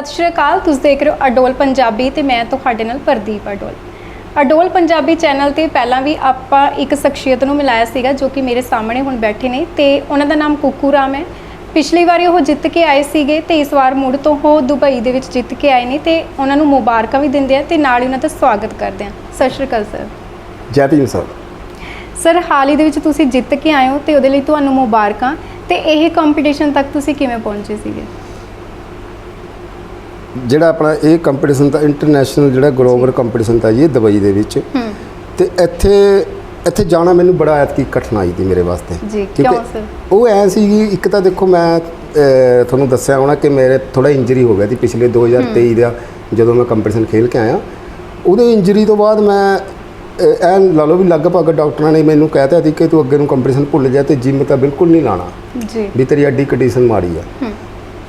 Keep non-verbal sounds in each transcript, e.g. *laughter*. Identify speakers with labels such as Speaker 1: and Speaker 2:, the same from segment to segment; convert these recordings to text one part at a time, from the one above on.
Speaker 1: ਸਤਿ ਸ਼੍ਰੀ ਅਕਾਲ। ਤੁਸੀਂ ਦੇਖ ਰਹੇ ਹੋ ਅਡੋਲ ਪੰਜਾਬੀ ਤੇ ਮੈਂ ਤੁਹਾਡੇ ਨਾਲ ਪ੍ਰਦੀਪ ਅਡੋਲ। ਅਡੋਲ ਪੰਜਾਬੀ ਚੈਨਲ ਤੇ ਪਹਿਲਾਂ ਵੀ ਆਪਾਂ ਇੱਕ ਸ਼ਖਸੀਅਤ ਨੂੰ ਮਿਲਾਇਆ ਸੀਗਾ ਜੋ ਕਿ ਮੇਰੇ ਸਾਹਮਣੇ ਹੁਣ ਬੈਠੇ ਨੇ ਤੇ ਉਹਨਾਂ ਦਾ ਨਾਮ ਕੁੱਕੂ ਰਾਮ ਹੈ। ਪਿਛਲੀ ਵਾਰੀ ਉਹ ਜਿੱਤ ਕੇ ਆਏ ਸੀਗੇ ਤੇ ਇਸ ਵਾਰ ਮੁੜ ਤੋਂ ਉਹ ਦੁਬਈ ਦੇ ਵਿੱਚ ਜਿੱਤ ਕੇ ਆਏ ਨੇ ਤੇ ਉਹਨਾਂ ਨੂੰ ਮੁਬਾਰਕਾਂ ਵੀ ਦਿੰਦੇ ਆ ਤੇ ਨਾਲ ਹੀ ਉਹਨਾਂ ਦਾ ਸਵਾਗਤ ਕਰਦੇ ਆ। ਸਤਿ ਸ਼੍ਰੀ ਅਕਾਲ ਸਰ।
Speaker 2: ਜੈ ਭੀਮ ਸਰ।
Speaker 1: ਸਰ ਹਾਲ ਹੀ ਦੇ ਵਿੱਚ ਤੁਸੀਂ ਜਿੱਤ ਕੇ ਆਏ ਹੋ ਤੇ ਉਹਦੇ ਲਈ ਤੁਹਾਨੂੰ ਮੁਬਾਰਕਾਂ। ਤੇ ਇਹ ਕੰਪੀਟੀਸ਼ਨ ਤੱਕ ਤੁਸੀਂ ਕਿਵੇਂ ਪਹੁੰਚੇ ਸੀਗੇ?
Speaker 2: ਜਿਹੜਾ ਆਪਣਾ ਇਹ ਕੰਪੀਟੀਸ਼ਨ ਤਾਂ ਇੰਟਰਨੈਸ਼ਨਲ ਜਿਹੜਾ ਗਲੋਬਲ ਕੰਪੀਟੀਸ਼ਨ ਤਾਂ ਜੀ ਇਹ ਦੁਬਈ ਦੇ ਵਿੱਚ। ਤੇ ਇੱਥੇ ਇੱਥੇ ਜਾਣਾ ਮੈਨੂੰ ਬੜਾ ਐਤਕੀ ਕਠਿਨਾਈ ਦੀ ਮੇਰੇ ਵਾਸਤੇ।
Speaker 1: ਜੀ ਕਿਉਂ ਸਰ?
Speaker 2: ਉਹ ਐ ਸੀ ਕਿ ਇੱਕ ਤਾਂ ਦੇਖੋ ਮੈਂ ਤੁਹਾਨੂੰ ਦੱਸਿਆ ਹੋਣਾ ਕਿ ਮੇਰੇ ਥੋੜਾ ਇੰਜਰੀ ਹੋ ਗਿਆ ਸੀ ਪਿਛਲੇ 2023 ਦਾ ਜਦੋਂ ਮੈਂ ਕੰਪੀਟੀਸ਼ਨ ਖੇਲ ਕੇ ਆਇਆ। ਉਹਦੇ ਇੰਜਰੀ ਤੋਂ ਬਾਅਦ ਮੈਂ ਐਨ ਲਾ ਲਓ ਵੀ ਲਗਭਗ ਡਾਕਟਰਾਂ ਨੇ ਮੈਨੂੰ ਕਹਿਤਾ ਸੀ ਕਿ ਤੂੰ ਅੱਗੇ ਨੂੰ ਕੰਪੀਟੀਸ਼ਨ ਭੁੱਲ ਜਾ ਤੇ ਜਿਮ ਤਾਂ ਬਿਲਕੁਲ ਨਹੀਂ ਲਾਣਾ।
Speaker 1: ਜੀ।
Speaker 2: ਵੀ ਤੇਰੀ ਅੱਡੀ ਕੰਡੀਸ਼ਨ ਮਾੜੀ ਆ।
Speaker 1: ਹੂੰ।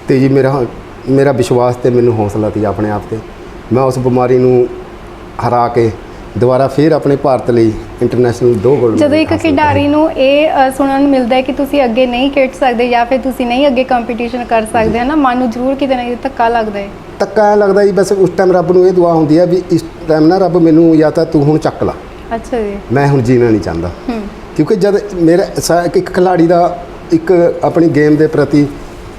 Speaker 2: ਤੇ ਜੀ ਮੇਰਾ ਮੇਰਾ ਵਿਸ਼ਵਾਸ ਤੇ ਮੈਨੂੰ ਹੌਸਲਾ ਸੀ ਆਪਣੇ ਆਪ ਤੇ। ਮੈਂ ਉਸ ਬਿਮਾਰੀ ਨੂੰ ਹਰਾ ਕੇ ਦੁਬਾਰਾ ਫੇਰ ਆਪਣੇ ਭਾਰਤ ਲਈ ਇੰਟਰਨੈਸ਼ਨਲ ਦੋ ਗੋਲਡ
Speaker 1: ਜਦੋਂ ਇੱਕ ਖਿਡਾਰੀ ਨੂੰ ਇਹ ਸੁਣਨ ਨੂੰ ਮਿਲਦਾ ਹੈ ਕਿ ਤੁਸੀਂ ਅੱਗੇ ਨਹੀਂ ਖੇਡ ਸਕਦੇ ਜਾਂ ਫਿਰ ਤੁਸੀਂ ਨਹੀਂ ਅੱਗੇ ਕੰਪੀਟੀਸ਼ਨ ਕਰ ਸਕਦੇ ਹੋ ਨਾ ਮਨ ਨੂੰ ਜ਼ਰੂਰ ਕਿਤੇ ਨਾ ਕਿਤੇ ਧੱਕਾ ਲੱਗਦਾ ਹੈ।
Speaker 2: ਐਂ ਲੱਗਦਾ ਜੀ ਬਸ ਉਸ ਟਾਈਮ ਰੱਬ ਨੂੰ ਇਹ ਦੁਆ ਹੁੰਦੀ ਆ ਵੀ ਇਸ ਟਾਈਮ ਨਾ ਰੱਬ ਮੈਨੂੰ ਜਾਂ ਤਾਂ ਤੂੰ ਹੁਣ ਚੱਕ ਲਾ।
Speaker 1: ਅੱਛਾ ਜੀ।
Speaker 2: ਮੈਂ ਹੁਣ ਜੀਣਾ ਨਹੀਂ ਚਾਹੁੰਦਾ।
Speaker 1: ਹੂੰ।
Speaker 2: ਕਿਉਂਕਿ ਜਦ ਮੇਰਾ ਇੱਕ ਖਿਲਾੜੀ ਦਾ ਇੱਕ ਆਪਣੀ ਗੇਮ ਦੇ ਪ੍ਰਤੀ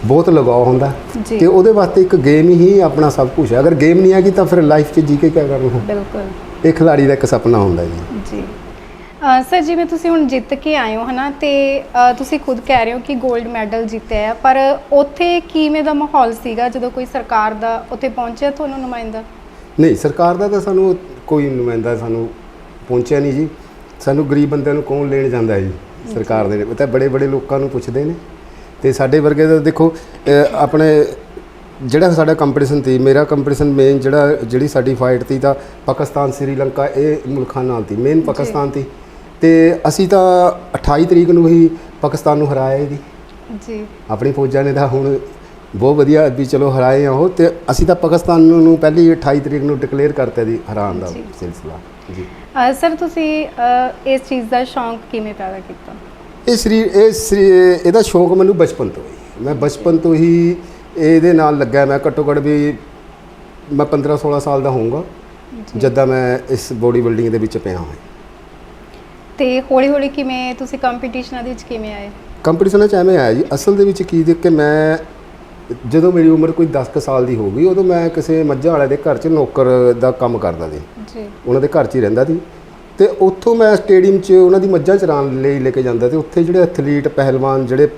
Speaker 2: ਬਹੁਤ ਲਗਾਅ ਹੁੰਦਾ।
Speaker 1: ਜੀ।
Speaker 2: ਤੇ ਉਹਦੇ ਵਾਸਤੇ ਇੱਕ ਗੇਮ ਹੀ ਆਪਣਾ ਸਭ ਕੁਝ ਹੈ। ਅਗਰ ਗੇਮ ਨਹੀਂ ਹੈਗੀ ਤਾਂ ਫਿਰ ਲਾਈਫ 'ਚ ਜੀ ਕੇ ਕੀ ਕਰਨਾ
Speaker 1: ਬਿਲਕੁਲ।
Speaker 2: ਇਹ ਖਿਲਾੜੀ ਦਾ ਇੱਕ ਸੁਪਨਾ ਹੁੰਦਾ ਜੀ।
Speaker 1: ਜੀ। ਅ, ਸਰ ਜਿਵੇਂ ਤੁਸੀਂ ਹੁਣ ਜਿੱਤ ਕੇ ਆਏ ਹੋ ਹਨਾ ਤੇ ਤੁਸੀਂ ਖੁਦ ਕਹਿ ਰਹੇ ਹੋ ਕਿ 골ਡ ਮੈਡਲ ਜਿੱਤਿਆ ਹੈ ਪਰ ਉੱਥੇ ਕਿਵੇਂ ਦਾ ਮਾਹੌਲ ਸੀਗਾ ਜਦੋਂ ਕੋਈ ਸਰਕਾਰ ਦਾ ਉੱਥੇ ਪਹੁੰਚਿਆ ਤੁਹਾਨੂੰ ਨੁਮਾਇੰਦਾ?
Speaker 2: ਨਹੀਂ ਸਰਕਾਰ ਦਾ ਤਾਂ ਸਾਨੂੰ ਕੋਈ ਨੁਮਾਇੰਦਾ ਸਾਨੂੰ ਪਹੁੰਚਿਆ ਨਹੀਂ ਜੀ। ਸਾਨੂੰ ਗਰੀਬ ਬੰਦਿਆਂ ਨੂੰ ਕੌਣ ਲੈਣ ਜਾਂਦਾ ਜੀ? ਸਰਕਾਰ ਦੇ ਤਾਂ ਬੜੇ ਬੜੇ ਲੋਕਾਂ ਨੂੰ ਪੁੱਛਦੇ ਨੇ। ਤੇ ਸਾਡੇ ਵਰਗੇ ਦਾ ਦੇਖੋ ਆਪਣੇ ਜਿਹੜਾ ਸਾਡਾ ਕੰਪੀਟੀਸ਼ਨ ਸੀ ਮੇਰਾ ਕੰਪੀਟੀਸ਼ਨ ਮੇਨ ਜਿਹੜਾ ਜਿਹੜੀ ਸਾਡੀ ਫਾਈਟ ਸੀ ਤਾਂ ਪਾਕਿਸਤਾਨ ਸ੍ਰੀਲੰਕਾ ਇਹ ਮੁਲਕਾਂ ਨਾਲ ਸੀ ਮੇਨ ਪਾਕਿਸਤਾਨ ਸੀ। ਤੇ ਅਸੀਂ ਤਾਂ 28 ਤਰੀਕ ਨੂੰ ਹੀ ਪਾਕਿਸਤਾਨ ਨੂੰ ਹਰਾਇਆ ਜੀ।
Speaker 1: ਜੀ।
Speaker 2: ਆਪਣੀ ਫੌਜਾਂ ਨੇ ਤਾਂ ਹੁਣ ਬਹੁਤ ਵਧੀਆ ਵੀ ਚਲੋ ਹਰਾਏ ਆ ਉਹ ਤੇ ਅਸੀਂ ਤਾਂ ਪਾਕਿਸਤਾਨ ਨੂੰ ਪਹਿਲੀ 28 ਤਰੀਕ ਨੂੰ ਡਿਕਲੇਅਰ ਕਰਤਾ ਜੀ ਹਰਾਉਣ ਦਾ। ਸਿਲਸਿਲਾ। ਜੀ।
Speaker 1: ਸਰ ਤੁਸੀਂ ਇਸ ਚੀਜ਼ ਦਾ ਸ਼ੌਂਕ ਕਿਵੇਂ ਪੈਦਾ ਕੀਤਾ?
Speaker 2: ਇਹ ਸਰੀਰ ਇਹ ਸਰੀ- ਇਹਦਾ ਸ਼ੌਂਕ ਮੈਨੂੰ ਬਚਪਨ ਤੋਂ ਹੀ। ਮੈਂ ਬਚਪਨ ਤੋਂ ਹੀ ਇਹਦੇ ਨਾਲ ਲੱਗਾ ਮੈਂ ਘੱਟੋ ਘੱਟ ਵੀ ਮੈਂ 15 16 ਸਾਲ ਦਾ ਹੋਊਂਗਾ ਜਦਾਂ ਮੈਂ ਇਸ ਬੋਡੀ ਬਿਲਡਿੰਗ ਦੇ ਵਿੱਚ ਪਿਆ ਹਾਂ
Speaker 1: ਤੇ ਹੌਲੀ ਹੌਲੀ ਕਿਵੇਂ ਤੁਸੀਂ ਕੰਪੀਟੀਸ਼ਨਾਂ ਦੇ ਵਿੱਚ ਕਿਵੇਂ ਆਏ?
Speaker 2: ਕੰਪੀਟੀਸ਼ਨ ਚ ਐਵੇਂ ਆਇਆ ਜੀ। ਅਸਲ ਦੇ ਵਿੱਚ ਕੀ ਦੇਖ ਕੇ ਮੈਂ ਜਦੋਂ ਮੇਰੀ ਉਮਰ ਕੋਈ 10 ਕੁ ਸਾਲ ਦੀ ਹੋ ਗਈ ਉਦੋਂ ਮੈਂ ਕਿਸੇ ਮੱਝਾਂ ਵਾਲੇ ਦੇ ਘਰ 'ਚ ਨੌਕਰ ਦਾ ਕੰਮ ਕਰਦਾ ਸੀ।
Speaker 1: ਜੀ।
Speaker 2: ਉਹਨਾਂ ਦੇ ਘਰ 'ਚ ਹੀ ਰਹਿੰਦਾ ਸੀ। ਤੇ ਉੱਥੋਂ ਮੈਂ ਸਟੇਡੀਅਮ 'ਚ ਉਹਨਾਂ ਦੀ ਮੱਝਾਂ ਚਰਾਉਣ ਲਈ ਲੈ ਕੇ ਜਾਂਦਾ ਤੇ ਉੱਥੇ ਜਿਹੜੇ ਐਥਲੀਟ ਪਹਿਲਵਾਨ ਜਿਹੜੇ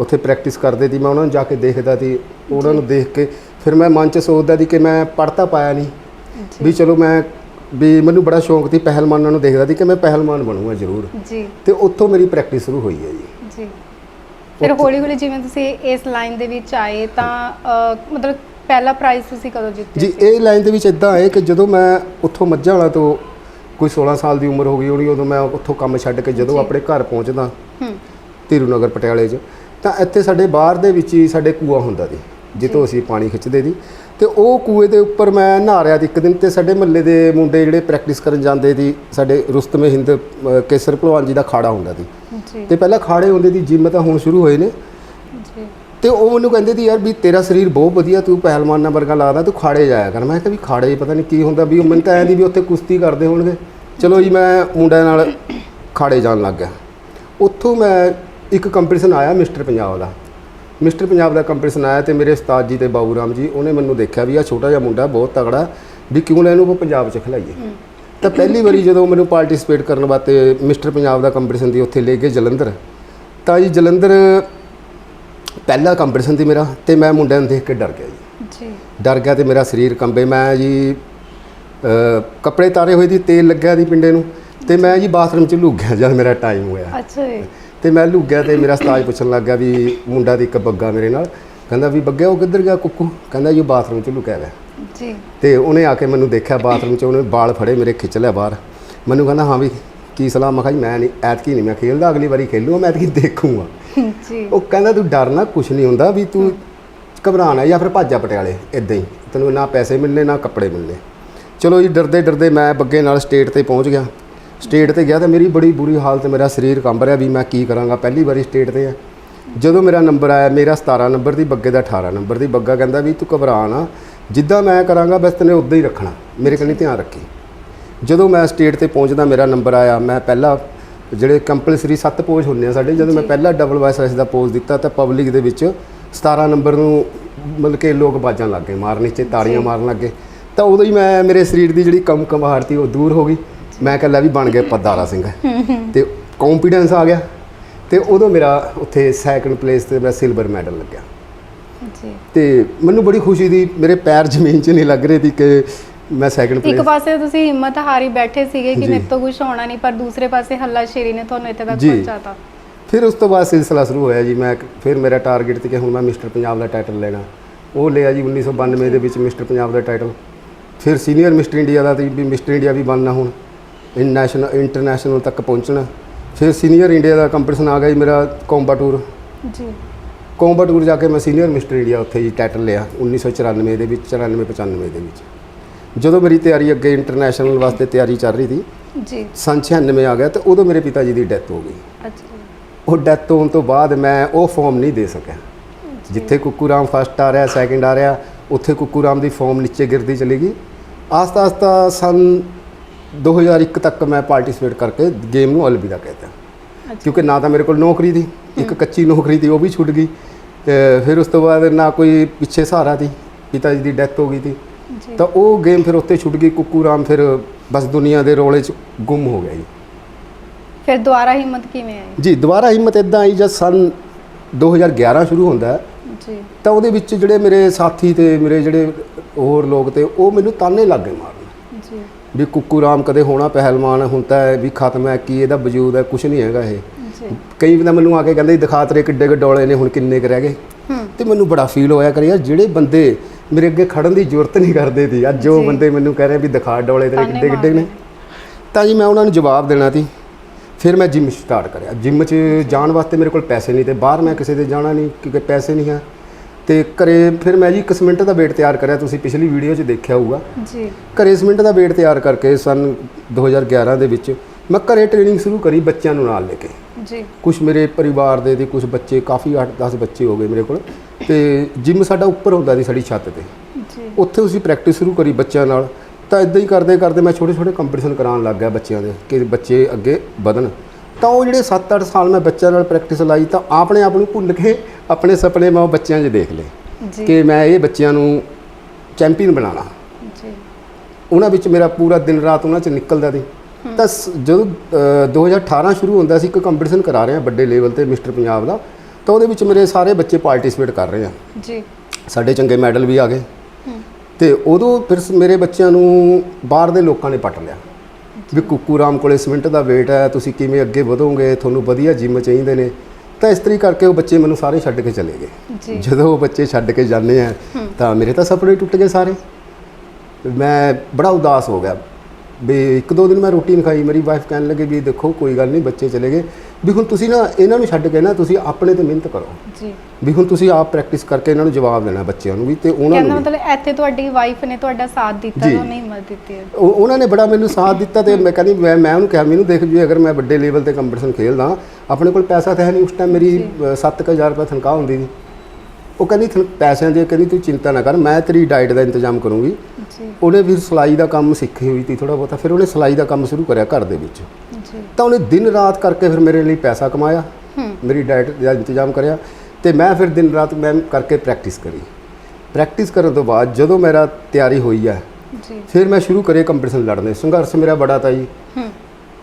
Speaker 2: ਉੱਥੇ ਪ੍ਰੈਕਟਿਸ ਕਰਦੇ ਸੀ ਮੈਂ ਉਹਨਾਂ ਨੂੰ ਜਾ ਕੇ ਦੇਖਦਾ ਸੀ ਉਹਨਾਂ ਨੂੰ ਦੇਖ ਕੇ ਫਿਰ ਮੈਂ ਮਨ 'ਚ ਸੋਚਦਾ ਸੀ ਕਿ ਮੈਂ ਪੜ੍ਹਤਾ ਪਾਇਆ ਨਹੀਂ। ਵੀ ਚਲੋ ਮੈਂ ਵੀ ਮੈਨੂੰ ਬੜਾ ਸ਼ੌਂਕ ਸੀ ਪਹਿਲਵਾਨਾਂ ਨੂੰ ਦੇਖਦਾ ਸੀ ਕਿ ਮੈਂ ਪਹਿਲਵਾਨ ਬਣੂੰਗਾ ਜ਼ਰੂਰ।
Speaker 1: ਜੀ।
Speaker 2: ਤੇ ਉੱਥੋਂ ਮੇਰੀ ਪ੍ਰੈਕਟਿਸ ਸ਼ੁਰੂ ਹੋਈ ਹੈ ਜੀ।
Speaker 1: ਜੀ। ਫਿਰ ਹੌਲੀ ਹੌਲੀ ਜਿਵੇਂ ਤੁਸੀਂ ਇਸ ਲਾਈਨ ਦੇ ਵਿੱਚ ਆਏ ਤਾਂ ਮਤਲਬ ਪਹਿਲਾ ਪ੍ਰਾਈਜ਼ ਤੁਸੀਂ ਕਦੋਂ ਜਿੱਤਿਆ
Speaker 2: ਜੀ ਇਹ ਲਾਈਨ ਦੇ ਵਿੱਚ ਇਦਾਂ ਹੈ ਕਿ ਜਦੋਂ ਮੈਂ ਉੱਥੋਂ ਮੱਝਾਂ ਵਾਲਾ ਤੋਂ ਕੋਈ 16 ਸਾਲ ਦੀ ਉਮਰ ਹੋ ਗਈ ਹੋਣੀ ਉਦੋਂ ਮੈਂ ਉੱਥੋਂ ਕੰਮ ਛੱਡ ਕੇ ਜਦੋਂ। ਆਪਣੇ ਘਰ ਪਹੁੰਚਦਾ
Speaker 1: ਹੂੰ।
Speaker 2: ਧੀਰੂ ਨਗਰ ਪਟਿਆਲੇ 'ਚ ਤਾਂ ਇੱਥੇ ਸਾਡੇ ਬਾਹਰ ਦੇ ਵਿੱਚ ਹੀ ਸਾਡੇ ਕੂਆ ਹੁੰਦਾ ਸੀ ਜਿੱਥੋਂ ਅਸੀਂ ਪਾਣੀ ਖਿੱਚਦੇ ਸੀ। ਤੇ ਉਹ ਕੂਏ ਦੇ ਉੱਪਰ ਮੈਂ ਨਹਾ ਰਿਹਾ ਸੀ ਇੱਕ ਦਿਨ ਤੇ ਸਾਡੇ ਮਹੱਲੇ ਦੇ ਮੁੰਡੇ ਜਿਹੜੇ ਪ੍ਰੈਕਟਿਸ ਕਰਨ ਜਾਂਦੇ ਸੀ ਸਾਡੇ ਰੁਸਤਮੇ ਹਿੰਦ ਕੇਸਰ ਭਲਵਾਨ ਜੀ ਦਾ ਖਾੜਾ ਹੁੰਦਾ ਸੀ। ਤੇ ਪਹਿਲਾਂ ਖਾੜੇ ਹੁੰਦੇ ਸੀ ਜਿਮ ਤਾਂ ਹੁਣ ਸ਼ੁਰੂ ਹੋਏ ਨੇ ਤੇ ਉਹ ਮੈਨੂੰ ਕਹਿੰਦੇ ਸੀ ਯਾਰ ਵੀ ਤੇਰਾ ਸਰੀਰ ਬਹੁਤ ਵਧੀਆ ਤੂੰ ਪਹਿਲਵਾਨਾਂ ਵਰਗਾ ਲੱਗਦਾ ਤੂੰ ਖਾੜੇ ਜਾਇਆ ਕਰ। ਮੈਂ ਕਿਹਾ ਵੀ ਖਾੜੇ ਪਤਾ ਨਹੀਂ ਕੀ ਹੁੰਦਾ ਵੀ ਉਹ ਮੈਨੂੰ ਤਾਂ ਐਂ ਦੀ ਵੀ ਉੱਥੇ ਕੁਸ਼ਤੀ ਕਰਦੇ ਹੋਣਗੇ। ਚਲੋ ਜੀ ਮੈਂ ਮੁੰਡਿਆਂ ਨਾਲ ਖਾੜੇ ਜਾਣ ਲੱਗ ਗਿਆ। ਉੱਥੋਂ ਮੈਂ ਇੱਕ ਕੰਪੀਟੀਸ਼ਨ ਆਇਆ ਮਿਸਟਰ ਪੰਜਾਬ ਦਾ। ਮਿਸਟਰ ਪੰਜਾਬ ਦਾ ਕੰਪੀਟੀਸ਼ਨ ਆਇਆ ਤੇ ਮੇਰੇ ਉਸਤਾਦ ਜੀ ਤੇ ਬਾਬੂ ਰਾਮ ਜੀ ਉਹਨੇ ਮੈਨੂੰ ਦੇਖਿਆ ਵੀ ਆ ਛੋਟਾ ਜਿਹਾ ਮੁੰਡਾ ਬਹੁਤ ਤਗੜਾ ਵੀ ਕਿਉਂ ਨਾ ਇਹਨੂੰ ਪੰਜਾਬ 'ਚ ਖਿਲਾਈਏ। ਤਾਂ ਪਹਿਲੀ ਵਾਰੀ ਜਦੋਂ ਮੈਨੂੰ ਪਾਰਟਿਸਿਪੇਟ ਕਰਨ ਵਾਸਤੇ ਮਿਸਟਰ ਪੰਜਾਬ ਦਾ ਕੰਪੀਟੀਸ਼ਨ ਦੀ ਉੱਥੇ ਲੈ ਕੇ ਜਲੰਧਰ। ਤਾਂ ਜੀ ਜਲੰਧਰ ਪਹਿਲਾ ਕੰਪੀਟੀਸ਼ਨ ਸੀ ਮੇਰਾ ਤੇ ਮੈਂ ਮੁੰਡਿਆਂ ਨੂੰ ਦੇਖ ਕੇ ਡਰ ਗਿਆ ਜੀ।
Speaker 1: ਜੀ।
Speaker 2: ਡਰ ਗਿਆ ਤੇ ਮੇਰਾ ਸਰੀਰ ਕੰਬੇ ਮੈਂ ਜੀ ਕੱਪੜੇ ਤਾਰੇ ਹੋਏ ਦੀ ਤੇਲ ਲੱਗਿਆ ਦੀ ਪਿੰਡੇ ਨੂੰ ਤੇ ਮੈਂ ਜੀ ਬਾਥਰੂਮ 'ਚ ਲੁੱਕ ਗਿਆ ਜਦ ਮੇਰਾ ਟਾਈਮ ਹੋਇਆ।
Speaker 1: ਅੱਛਾ ਜੀ।
Speaker 2: ਤੇ ਮੈਂ ਲੁੱਕ ਗਿਆ ਤੇ ਮੇਰਾ ਉਸਤਾਦ ਪੁੱਛਣ ਲੱਗ ਗਿਆ ਵੀ ਮੁੰਡਾ ਦੀ ਇੱਕ ਬੱਗਾ ਮੇਰੇ ਨਾਲ। ਕਹਿੰਦਾ ਵੀ ਬੱਗਿਆ ਉਹ ਕਿੱਧਰ ਗਿਆ ਕੁੱਕੂ? ਕਹਿੰਦਾ ਜੀ ਬਾਥਰੂਮ 'ਚ ਲੁਕਿਆ ਹੋਇਆ
Speaker 1: ਜੀ।
Speaker 2: ਤੇ ਉਹਨੇ ਆ ਕੇ ਮੈਨੂੰ ਦੇਖਿਆ ਬਾਥਰੂਮ 'ਚ ਉਹਨੇ ਵਾਲ ਫੜੇ ਮੇਰੇ ਖਿੱਚ ਲਿਆ ਬਾਹਰ। ਮੈਨੂੰ ਕਹਿੰਦਾ ਹਾਂ ਵੀ ਕੀ ਸਲਾਹ? ਮੈਂ ਕਿਹਾ ਜੀ ਮੈਂ ਨਹੀਂ ਐਤਕੀ ਨਹੀਂ ਮੈਂ ਖੇਲਦਾ ਅਗਲੀ ਵਾਰੀ ਖੇਲੂਗਾ ਮੈਂ ਐਤਕੀ ਦੇਖੂਗਾ। *laughs*
Speaker 1: ਜੀ।
Speaker 2: ਉਹ ਕਹਿੰਦਾ ਤੂੰ ਡਰਨਾ ਕੁਛ ਨਹੀਂ ਹੁੰਦਾ ਵੀ ਤੂੰ ਘਬਰਾਣਾ ਜਾਂ ਫਿਰ ਭਾਜਾ ਪਟਿਆਲੇ ਇਦਾਂ ਹੀ। ਤੈਨੂੰ ਨਾ ਪੈਸੇ ਮਿਲਨੇ ਨਾ ਕੱਪੜੇ ਮਿਲਨੇ ਚਲੋ ਜੀ ਡਰਦੇ ਡਰਦੇ ਮੈਂ ਬੱਗੇ ਨਾਲ ਸਟੇਟ ਤੇ ਪਹੁੰਚ ਗਿਆ। ਸਟੇਟ ਤੇ ਗਿਆ ਤਾਂ ਮੇਰੀ ਬੜੀ ਬੁਰੀ ਹਾਲਤ ਮੇਰਾ ਸਰੀਰ ਕੰਬ ਰਿਹਾ ਵੀ ਮੈਂ ਕੀ ਕਰਾਂਗਾ ਪਹਿਲੀ ਵਾਰੀ ਸਟੇਟ ਤੇ ਆ। ਜਦੋਂ ਮੇਰਾ ਨੰਬਰ ਆਇਆ ਮੇਰਾ 17 ਨੰਬਰ ਦੀ ਬੱਗੇ ਦਾ 18 ਨੰਬਰ ਦੀ ਬੱਗਾ ਕਹਿੰਦਾ ਵੀ ਤੂੰ ਘਬਰਾ ਨਾ। ਜਿੱਦਾਂ ਮੈਂ ਕਰਾਂਗਾ ਬਸ ਤੈਨੇ ਉਦਾਂ ਹੀ ਰੱਖਣਾ। ਮੇਰੇ ਕੰਨੀ ਧਿਆਨ ਰੱਖੀ। ਜਦੋਂ ਮੈਂ ਸਟੇਟ ਤੇ ਪਹੁੰਚਦਾ ਮੇਰਾ ਨੰਬਰ ਆਇਆ ਮੈਂ ਪਹਿਲਾ ਜਿਹੜੇ ਕੰਪਲਸਰੀ 7 ਪੋਜ ਹੁੰਦੇ ਆ ਸਾਡੇ ਜਦੋਂ ਮੈਂ। ਪਹਿਲਾ ਡਬਲ ਵਾਇਸ ਦਾ ਪੋਜ ਦਿੱਤਾ ਤਾਂ ਪਬਲਿਕ ਦੇ ਵਿੱਚ 17 ਨੰਬਰ ਨੂੰ ਮਤਲਬ ਕਿ ਲੋਕ ਬਾਜਾਂ ਲੱਗ ਗਏ ਮਾਰਨ ਨੀਚੇ ਤਾੜੀਆਂ। ਮਾਰਨ ਲੱਗੇ ਤਾਂ ਉਦੋਂ ਹੀ ਮੈਂ ਮੇਰੇ ਸਰੀਰ ਦੀ ਜਿਹੜੀ ਕਮ ਸੀ ਉਹ ਦੂਰ ਹੋ ਗਈ। ਮੈਂ ਕੱਲਾ ਵੀ ਬਣ ਗਿਆ ਪਦਾਰਾ ਸਿੰਘ। ਤੇ ਕੌਨਫੀਡੈਂਸ ਆ ਗਿਆ। ਤੇ ਉਦੋਂ ਮੇਰਾ ਉੱਥੇ ਸੈਕੰਡ ਪਲੇਸ ਤੇ ਮੇਰਾ ਸਿਲਵਰ ਮੈਡਲ ਲੱਗਿਆ।
Speaker 1: ਜੀ।
Speaker 2: ਤੇ ਮੈਨੂੰ ਬੜੀ ਖੁਸ਼ੀ ਦੀ ਮੇਰੇ ਪੈਰ ਜ਼ਮੀਨ 'ਚ ਨਹੀਂ ਲੱਗ ਰਹੇ ਸੀ ਕਿ ਮੈਂ ਸੈਕੰਡ
Speaker 1: ਇੱਕ
Speaker 2: ਪਲੇਸ
Speaker 1: ਪਾਸੇ ਤੁਸੀਂ ਹਿੰਮਤ ਹਾਰੀ ਬੈਠੇ ਸੀਗੇ ਕਿ
Speaker 2: ਜੀ।
Speaker 1: ਮੇਰੇ ਤੋਂ ਕੁਝ ਹੋਣਾ ਨਹੀਂ ਪਰ ਦੂਸਰੇ ਪਾਸੇ ਹੱਲਾ ਸ਼ੇਰੀ ਨੇ ਤੁਹਾਨੂੰ ਇੱਥੇ ਤੱਕ
Speaker 2: ਜੀ।
Speaker 1: ਪਹੁੰਚਾਤਾ।
Speaker 2: ਫਿਰ ਉਸ ਤੋਂ ਬਾਅਦ ਸਿਲਸਿਲਾ ਸ਼ੁਰੂ ਹੋਇਆ ਜੀ। ਮੈਂ ਫਿਰ ਮੇਰਾ ਟਾਰਗੇਟ ਸੀ ਕਿ ਹੁਣ ਮੈਂ ਮਿਸਟਰ ਪੰਜਾਬ ਦਾ ਟਾਈਟਲ ਲੈਣਾ। ਉਹ ਲਿਆ ਜੀ 1992 ਦੇ ਵਿੱਚ ਮਿਸਟਰ ਪੰਜਾਬ ਦਾ ਟਾਈਟਲ ਫਿਰ ਸੀਨੀਅਰ ਮਿਸਟਰ ਇੰਡੀਆ ਦਾ ਵੀ ਮਿਸਟਰ ਇੰਡੀਆ ਵੀ ਬਣਨਾ ਹੁਣ। ਇੰਟਰਨੈਸ਼ਨਲ ਇੰਟਰਨੈਸ਼ਨਲ ਤੱਕ ਪਹੁੰਚਣਾ। ਫਿਰ ਸੀਨੀਅਰ ਇੰਡੀਆ ਦਾ ਕੰਪੀਟੀਸ਼ਨ ਆ ਗਿਆ ਜੀ ਮੇਰਾ ਕੋਂਬਾ ਟੂਰ
Speaker 1: ਜੀ।
Speaker 2: ਕੋਂਬਾ ਟੂਰ ਜਾ ਕੇ ਮੈਂ ਸੀਨੀਅਰ ਮਿਸਟਰ ਇੰਡੀਆ ਉੱਥੇ ਜੀ ਟਾਈਟਲ ਲਿਆ। 1994 ਦੇ ਵਿੱਚ 94 95 ਦੇ ਵਿੱਚ। ਜਦੋਂ ਮੇਰੀ ਤਿਆਰੀ ਅੱਗੇ ਇੰਟਰਨੈਸ਼ਨਲ ਵਾਸਤੇ ਤਿਆਰੀ ਚੱਲ ਰਹੀ ਸੀ
Speaker 1: ਜੀ।
Speaker 2: ਸੰਨ 96 ਆ ਗਿਆ ਤੇ ਉਦੋਂ ਮੇਰੇ ਪਿਤਾ ਜੀ ਦੀ ਡੈਥ ਹੋ ਗਈ।
Speaker 1: ਅੱਛਾ।
Speaker 2: ਉਹ ਡੈਥ ਹੋਣ ਤੋਂ ਬਾਅਦ ਮੈਂ ਉਹ ਫਾਰਮ ਨਹੀਂ ਦੇ ਸਕਿਆ। ਜਿੱਥੇ ਕੁੱਕੂ ਰਾਮ ਫਸਟ ਆ ਰਿਹਾ ਸੈਕਿੰਡ ਆ ਰਿਹਾ ਉੱਥੇ ਕੁੱਕੂ ਰਾਮ ਦੀ ਫਾਰਮ ਨੀਚੇ ਗਿਰਦੀ ਚਲੀ ਗਈ। ਆਸਤਾ ਆਸਤਾ ਸਨ 2001 ਤੱਕ ਮੈਂ ਪਾਰਟਿਸਿਪੇਟ ਕਰਕੇ ਗੇਮ ਨੂੰ ਅਲਵਿਦਾ ਕਹਿਤਾ।
Speaker 1: ਅੱਛਾ।
Speaker 2: ਕਿਉਂਕਿ ਨਾ ਤਾਂ ਮੇਰੇ ਕੋਲ ਨੌਕਰੀ ਦੀ ਇੱਕ ਕੱਚੀ ਨੌਕਰੀ ਦੀ ਉਹ ਵੀ ਛੁੱਟ ਗਈ। ਤੇ ਫਿਰ ਉਸ ਤੋਂ ਬਾਅਦ ਨਾ ਕੋਈ ਪਿੱਛੇ ਸਹਾਰਾ ਸੀ ਪਿਤਾ ਜੀ ਦੀ ਡੈਥ ਹੋ ਗਈ ਸੀ। ਤਾਂ ਉਹ ਗੇਮ ਫਿਰ ਉੱਥੇ ਛੁੱਟ ਗਈ ਕੁੱਕੂ ਰਾਮ ਫਿਰ ਬਸ ਦੁਨੀਆ ਦੇ ਰੋਲੇ 'ਚ ਗੁੰਮ ਹੋ ਗਿਆ ਜੀ।
Speaker 1: ਫਿਰ ਦੁਬਾਰਾ ਹਿੰਮਤ ਕਿਵੇਂ ਆਈ?
Speaker 2: ਜੀ ਦੁਬਾਰਾ ਹਿੰਮਤ ਇਦਾਂ ਆਈ ਜਦ ਸਨ 2011 ਸ਼ੁਰੂ ਹੁੰਦਾ ਹੈ,
Speaker 1: ਜੀ।
Speaker 2: ਤਾਂ ਉਹਦੇ ਵਿੱਚ ਜਿਹੜੇ ਮੇਰੇ ਸਾਥੀ ਤੇ ਮੇਰੇ ਜਿਹੜੇ ਹੋਰ ਲੋਕ ਤੇ ਉਹ ਮੈਨੂੰ ਤਾਨੇ ਲੱਗ ਗਏ ਮਾਰਨ
Speaker 1: ਜੀ।
Speaker 2: ਵੀ ਕੁੱਕੂ ਰਾਮ ਕਦੇ ਹੋਣਾ ਪਹਿਲਵਾਨ ਤਾਂ ਇਹ ਵੀ ਖਤਮ ਹੈ ਕੀ ਇਹਦਾ ਵਜੂਦ ਹੈ ਕੁਝ ਨਹੀਂ ਹੈਗਾ ਇਹ।
Speaker 1: ਜੀ।
Speaker 2: ਕਈ ਬੰਦਾ ਮੈਨੂੰ ਆ ਕੇ ਕਹਿੰਦੇ ਦਿਖਾ ਤੇਰੇ ਕਿੱਡੇ ਕੁ ਡੋਲੇ ਨੇ ਹੁਣ ਕਿੰਨੇ ਕੁ ਰਹਿ ਗਏ।
Speaker 1: ਹੂੰ।
Speaker 2: ਤੇ ਮੈਨੂੰ ਬੜਾ ਫੀਲ ਹੋਇਆ ਕਰੇ ਯਾਰ ਜਿਹੜੇ ਬੰਦੇ ਮੇਰੇ ਅੱਗੇ ਖੜਨ ਦੀ ਜ਼ਰੂਰਤ ਨਹੀਂ ਕਰਦੇ ਸੀ। ਅੱਜ ਜੋ। ਬੰਦੇ ਮੈਨੂੰ ਕਹਿ ਰਹੇ ਵੀ ਦਿਖਾ ਡੋਲੇ ਤੇਰੇ ਕਿੱਡੇ ਕਿੱਡੇ ਨੇ। ਤਾਂ ਜੀ ਮੈਂ ਉਹਨਾਂ ਨੂੰ ਜਵਾਬ ਦੇਣਾ ਸੀ। ਫਿਰ ਮੈਂ ਜਿਮ ਸਟਾਰਟ ਕਰਿਆ। ਜਿਮ 'ਚ ਜਾਣ ਵਾਸਤੇ ਮੇਰੇ ਕੋਲ ਪੈਸੇ ਨਹੀਂ ਤੇ ਬਾਹਰ ਮੈਂ ਕਿਸੇ ਦੇ ਜਾਣਾ ਨਹੀਂ ਕਿਉਂਕਿ ਪੈਸੇ ਨਹੀਂ ਹੈ ਤੇ ਘਰੇ ਫਿਰ ਮੈਂ ਜੀ ਇੱਕ ਸੀਮਿੰਟ ਦਾ ਵੇਟ ਤਿਆਰ ਕਰਿਆ। ਤੁਸੀਂ ਪਿਛਲੀ ਵੀਡੀਓ 'ਚ ਦੇਖਿਆ ਹੋਊਗਾ।
Speaker 1: ਜੀ।
Speaker 2: ਘਰੇ ਸੀਮਿੰਟ ਦਾ ਵੇਟ ਤਿਆਰ ਕਰਕੇ ਸਨ 2011 ਦੇ ਵਿੱਚ ਮੈਂ ਘਰੇ ਟ੍ਰੇਨਿੰਗ ਸ਼ੁਰੂ ਕਰੀ ਬੱਚਿਆਂ ਨੂੰ ਨਾਲ ਲੈ ਕੇ।
Speaker 1: ਜੀ।
Speaker 2: ਕੁਝ ਮੇਰੇ ਪਰਿਵਾਰ ਦੇ ਤੇ ਕੁਝ ਬੱਚੇ ਕਾਫੀ 8-10 ਬੱਚੇ ਹੋ ਗਏ ਮੇਰੇ ਕੋਲ। ਤੇ ਜਿਮ ਸਾਡਾ ਉੱਪਰ ਹੁੰਦਾ ਸੀ ਸਾਡੀ ਛੱਤ ਤੇ।
Speaker 1: ਜੀ।
Speaker 2: ਉੱਥੇ ਅਸੀਂ ਪ੍ਰੈਕਟਿਸ ਸ਼ੁਰੂ ਕਰੀ ਬੱਚਿਆਂ ਨਾਲ। ਤਾਂ ਇਦਾਂ ਹੀ ਕਰਦੇ ਕਰਦੇ ਮੈਂ ਛੋਟੇ ਛੋਟੇ ਕੰਪੀਟੀਸ਼ਨ ਕਰਾਉਣ ਲੱਗ ਗਿਆ ਬੱਚਿਆਂ ਦੇ ਕਿ ਬੱਚੇ ਅੱਗੇ ਵਧਣ। ਤਾਂ ਉਹ ਜਿਹੜੇ 7-8 ਸਾਲ ਮੈਂ ਬੱਚਿਆਂ ਨਾਲ ਪ੍ਰੈਕਟਿਸ ਲਾਈ ਤਾਂ ਆਪਣੇ ਆਪ ਨੂੰ ਭੁੱਲ ਕੇ ਆਪਣੇ ਸੁਪਨੇ ਮੈਂ ਬੱਚਿਆਂ 'ਚ ਦੇਖ ਲਏ ਕਿ ਮੈਂ ਇਹ ਬੱਚਿਆਂ ਨੂੰ ਚੈਂਪੀਅਨ ਬਣਾਉਣਾ।
Speaker 1: ਜੀ।
Speaker 2: ਉਹਨਾਂ ਵਿੱਚ ਮੇਰਾ ਪੂਰਾ ਦਿਨ ਰਾਤ ਉਹਨਾਂ 'ਚ ਨਿਕਲਦਾ ਸੀ। ਤਾਂ ਸ- ਜਦੋਂ ਅ, 2018 ਸ਼ੁਰੂ ਹੁੰਦਾ ਸੀ ਇੱਕ ਕੰਪੀਟੀਸ਼ਨ ਕਰਾ ਰਹੇ ਆ ਵੱਡੇ ਲੈਵਲ ਤੇ ਮਿਸਟਰ ਪੰਜਾਬ ਦਾ ਤਾਂ ਉਹਦੇ ਵਿੱਚ ਮੇਰੇ ਸਾਰੇ ਬੱਚੇ ਪਾਰਟਿਸਿਪੇਟ ਕਰ ਰਹੇ ਆ।
Speaker 1: ਜੀ।
Speaker 2: ਸਾਡੇ ਚੰਗੇ ਮੈਡਲ ਵੀ ਆ ਗਏ। ਤੇ ਉਦੋਂ ਫਿਰ ਸ- ਮੇਰੇ ਬੱਚਿਆਂ ਨੂੰ ਬਾਹਰ ਦੇ ਲੋਕਾਂ ਨੇ ਪਟ ਲਿਆ। ਵੀ ਕੁੱਕੂ ਰਾਮ ਕੋਲੇ ਸਿਮਿੰਟ ਦਾ weight ਹੈ ਤੁਸੀਂ ਕਿਵੇਂ ਅੱਗੇ ਵਧੋਗੇ ਤੁਹਾਨੂੰ ਵਧੀਆ ਜਿਮ ਚਾਹੀਦੇ ਨੇ। ਤਾਂ ਇਸ ਤਰੀ ਕਰਕੇ ਉਹ ਬੱਚੇ ਮੈਨੂੰ ਸਾਰੇ ਛੱਡ ਕੇ ਚਲੇ ਗਏ।
Speaker 1: ਜੀ।
Speaker 2: ਜਦੋਂ ਉਹ ਬੱਚੇ ਛੱਡ ਕੇ ਜਾਂਦੇ ਆ। ਤਾਂ ਮੇਰੇ ਤਾਂ ਸੁਪਨੇ ਟੁੱਟ ਗਏ ਸਾਰੇ। ਮੈਂ ਬੜਾ ਉਦਾਸ ਹੋ ਗਿਆ। ਵੀ ਇੱਕ ਦੋ ਦਿਨ ਮੈਂ ਰੋਟੀ ਨਹੀਂ ਖਾਈ ਮੇਰੀ ਵਾਈਫ ਕਹਿਣ ਲੱਗੇ ਵੀ ਦੇਖੋ ਕੋਈ ਗੱਲ ਨਹੀਂ ਬੱਚੇ ਚਲੇ ਗਏ ਵੀ ਹੁਣ ਤੁਸੀਂ ਨਾ ਇਹਨਾਂ ਨੂੰ ਛੱਡ ਕੇ ਨਾ ਤੁਸੀਂ ਆਪਣੇ ਤੇ ਮਿਹਨਤ ਕਰੋ
Speaker 1: ਜੀ
Speaker 2: ਵੀ ਹੁਣ ਤੁਸੀਂ ਆਪ ਪ੍ਰੈਕਟਿਸ ਕਰਕੇ ਇਹਨਾਂ ਨੂੰ ਜਵਾਬ ਦੇਣਾ ਬੱਚਿਆਂ ਨੂੰ ਵੀ ਤੇ ਉਹਨਾਂ
Speaker 1: ਕਹਿੰਦਾ
Speaker 2: ਨੂੰ ਵੀ।
Speaker 1: ਮਤਲਬ ਇੱਥੇ ਤੁਹਾਡੀ ਵਾਈਫ ਨੇ ਤੁਹਾਡਾ ਸਾਥ ਦਿੱਤਾ
Speaker 2: ਜੀ।
Speaker 1: ਉਹਨੇ ਹਿੰਮਤ ਦਿੱਤੀ ਹੈ
Speaker 2: ਉਹ- ਉਹਨਾਂ ਨੇ ਬੜਾ ਮੈਨੂੰ ਸਾਥ ਦਿੱਤਾ ਤੇ ਮੈਂ ਕਹਿੰਦੀ ਮੈਂ ਮੈਂ ਉਹਨੂੰ ਕਿਹਾ ਮੈਨੂੰ ਦੇਖ ਜੀ ਅਗਰ ਮੈਂ ਵੱਡੇ ਲੈਵਲ ਤੇ ਕੰਪੀਟੀਸ਼ਨ ਖੇਲਦਾ ਆਪਣੇ ਕੋਲ ਪੈਸਾ ਤਾਂ ਹੈ ਨਹੀਂ ਉਸ ਟਾਈਮ ਮੇਰੀ
Speaker 1: ਜੀ।
Speaker 2: 7000 ਰੁਪਏ ਤਨਖਾਹ ਹੁੰਦੀ ਸੀ ਉਹ ਕਹਿੰਦੀ ਤਨ- ਪੈਸਿਆਂ ਦੀ ਕਹਿੰਦੀ ਤੂੰ ਚਿੰਤਾ ਨਾ ਕਰ ਮੈਂ ਤੇਰੀ ਡਾਈਟ ਦਾ ਇੰਤਜ਼ਾਮ ਕਰੂੰਗੀ।
Speaker 1: ਜੀ।
Speaker 2: ਉਹਨੇ ਫਿਰ ਸਿਲਾਈ ਦਾ ਕੰਮ ਸਿੱਖੀ ਹੋਈ ਸੀ ਥੋੜਾ ਬਹੁਤਾ ਫਿਰ ਉਹਨੇ ਸਿਲਾਈ ਦਾ ਕੰਮ ਸ਼ੁਰੂ ਕਰਿਆ ਘਰ ਦੇ ਵਿੱਚ।
Speaker 1: ਜੀ।
Speaker 2: ਤਾਂ ਉਹਨੇ ਦਿਨ ਰਾਤ ਕਰਕੇ ਫਿਰ ਮੇਰੇ ਲਈ ਪੈਸਾ ਕਮਾਇਆ ਮੇਰੀ ਡਾਈਟ ਦਾ ਇੰਤਜ਼ਾਮ ਕਰਿਆ ਤੇ ਮੈਂ ਫਿਰ ਦਿਨ ਰਾਤ ਮੈਂ ਕਰਕੇ ਪ੍ਰੈਕਟਿਸ ਕਰੀ। ਪ੍ਰੈਕਟਿਸ ਕਰਨ ਤੋਂ ਬਾਅਦ ਜਦੋਂ ਮੇਰਾ ਤਿਆਰੀ ਹੋਈ ਹੈ
Speaker 1: ਜੀ।
Speaker 2: ਫਿਰ ਮੈਂ ਸ਼ੁਰੂ ਕਰੇ ਕੰਪੀਟੀਸ਼ਨ ਲੜਨੇ। ਸੰਘਰਸ਼ ਮੇਰਾ ਬੜਾ ਤਾ ਜੀ।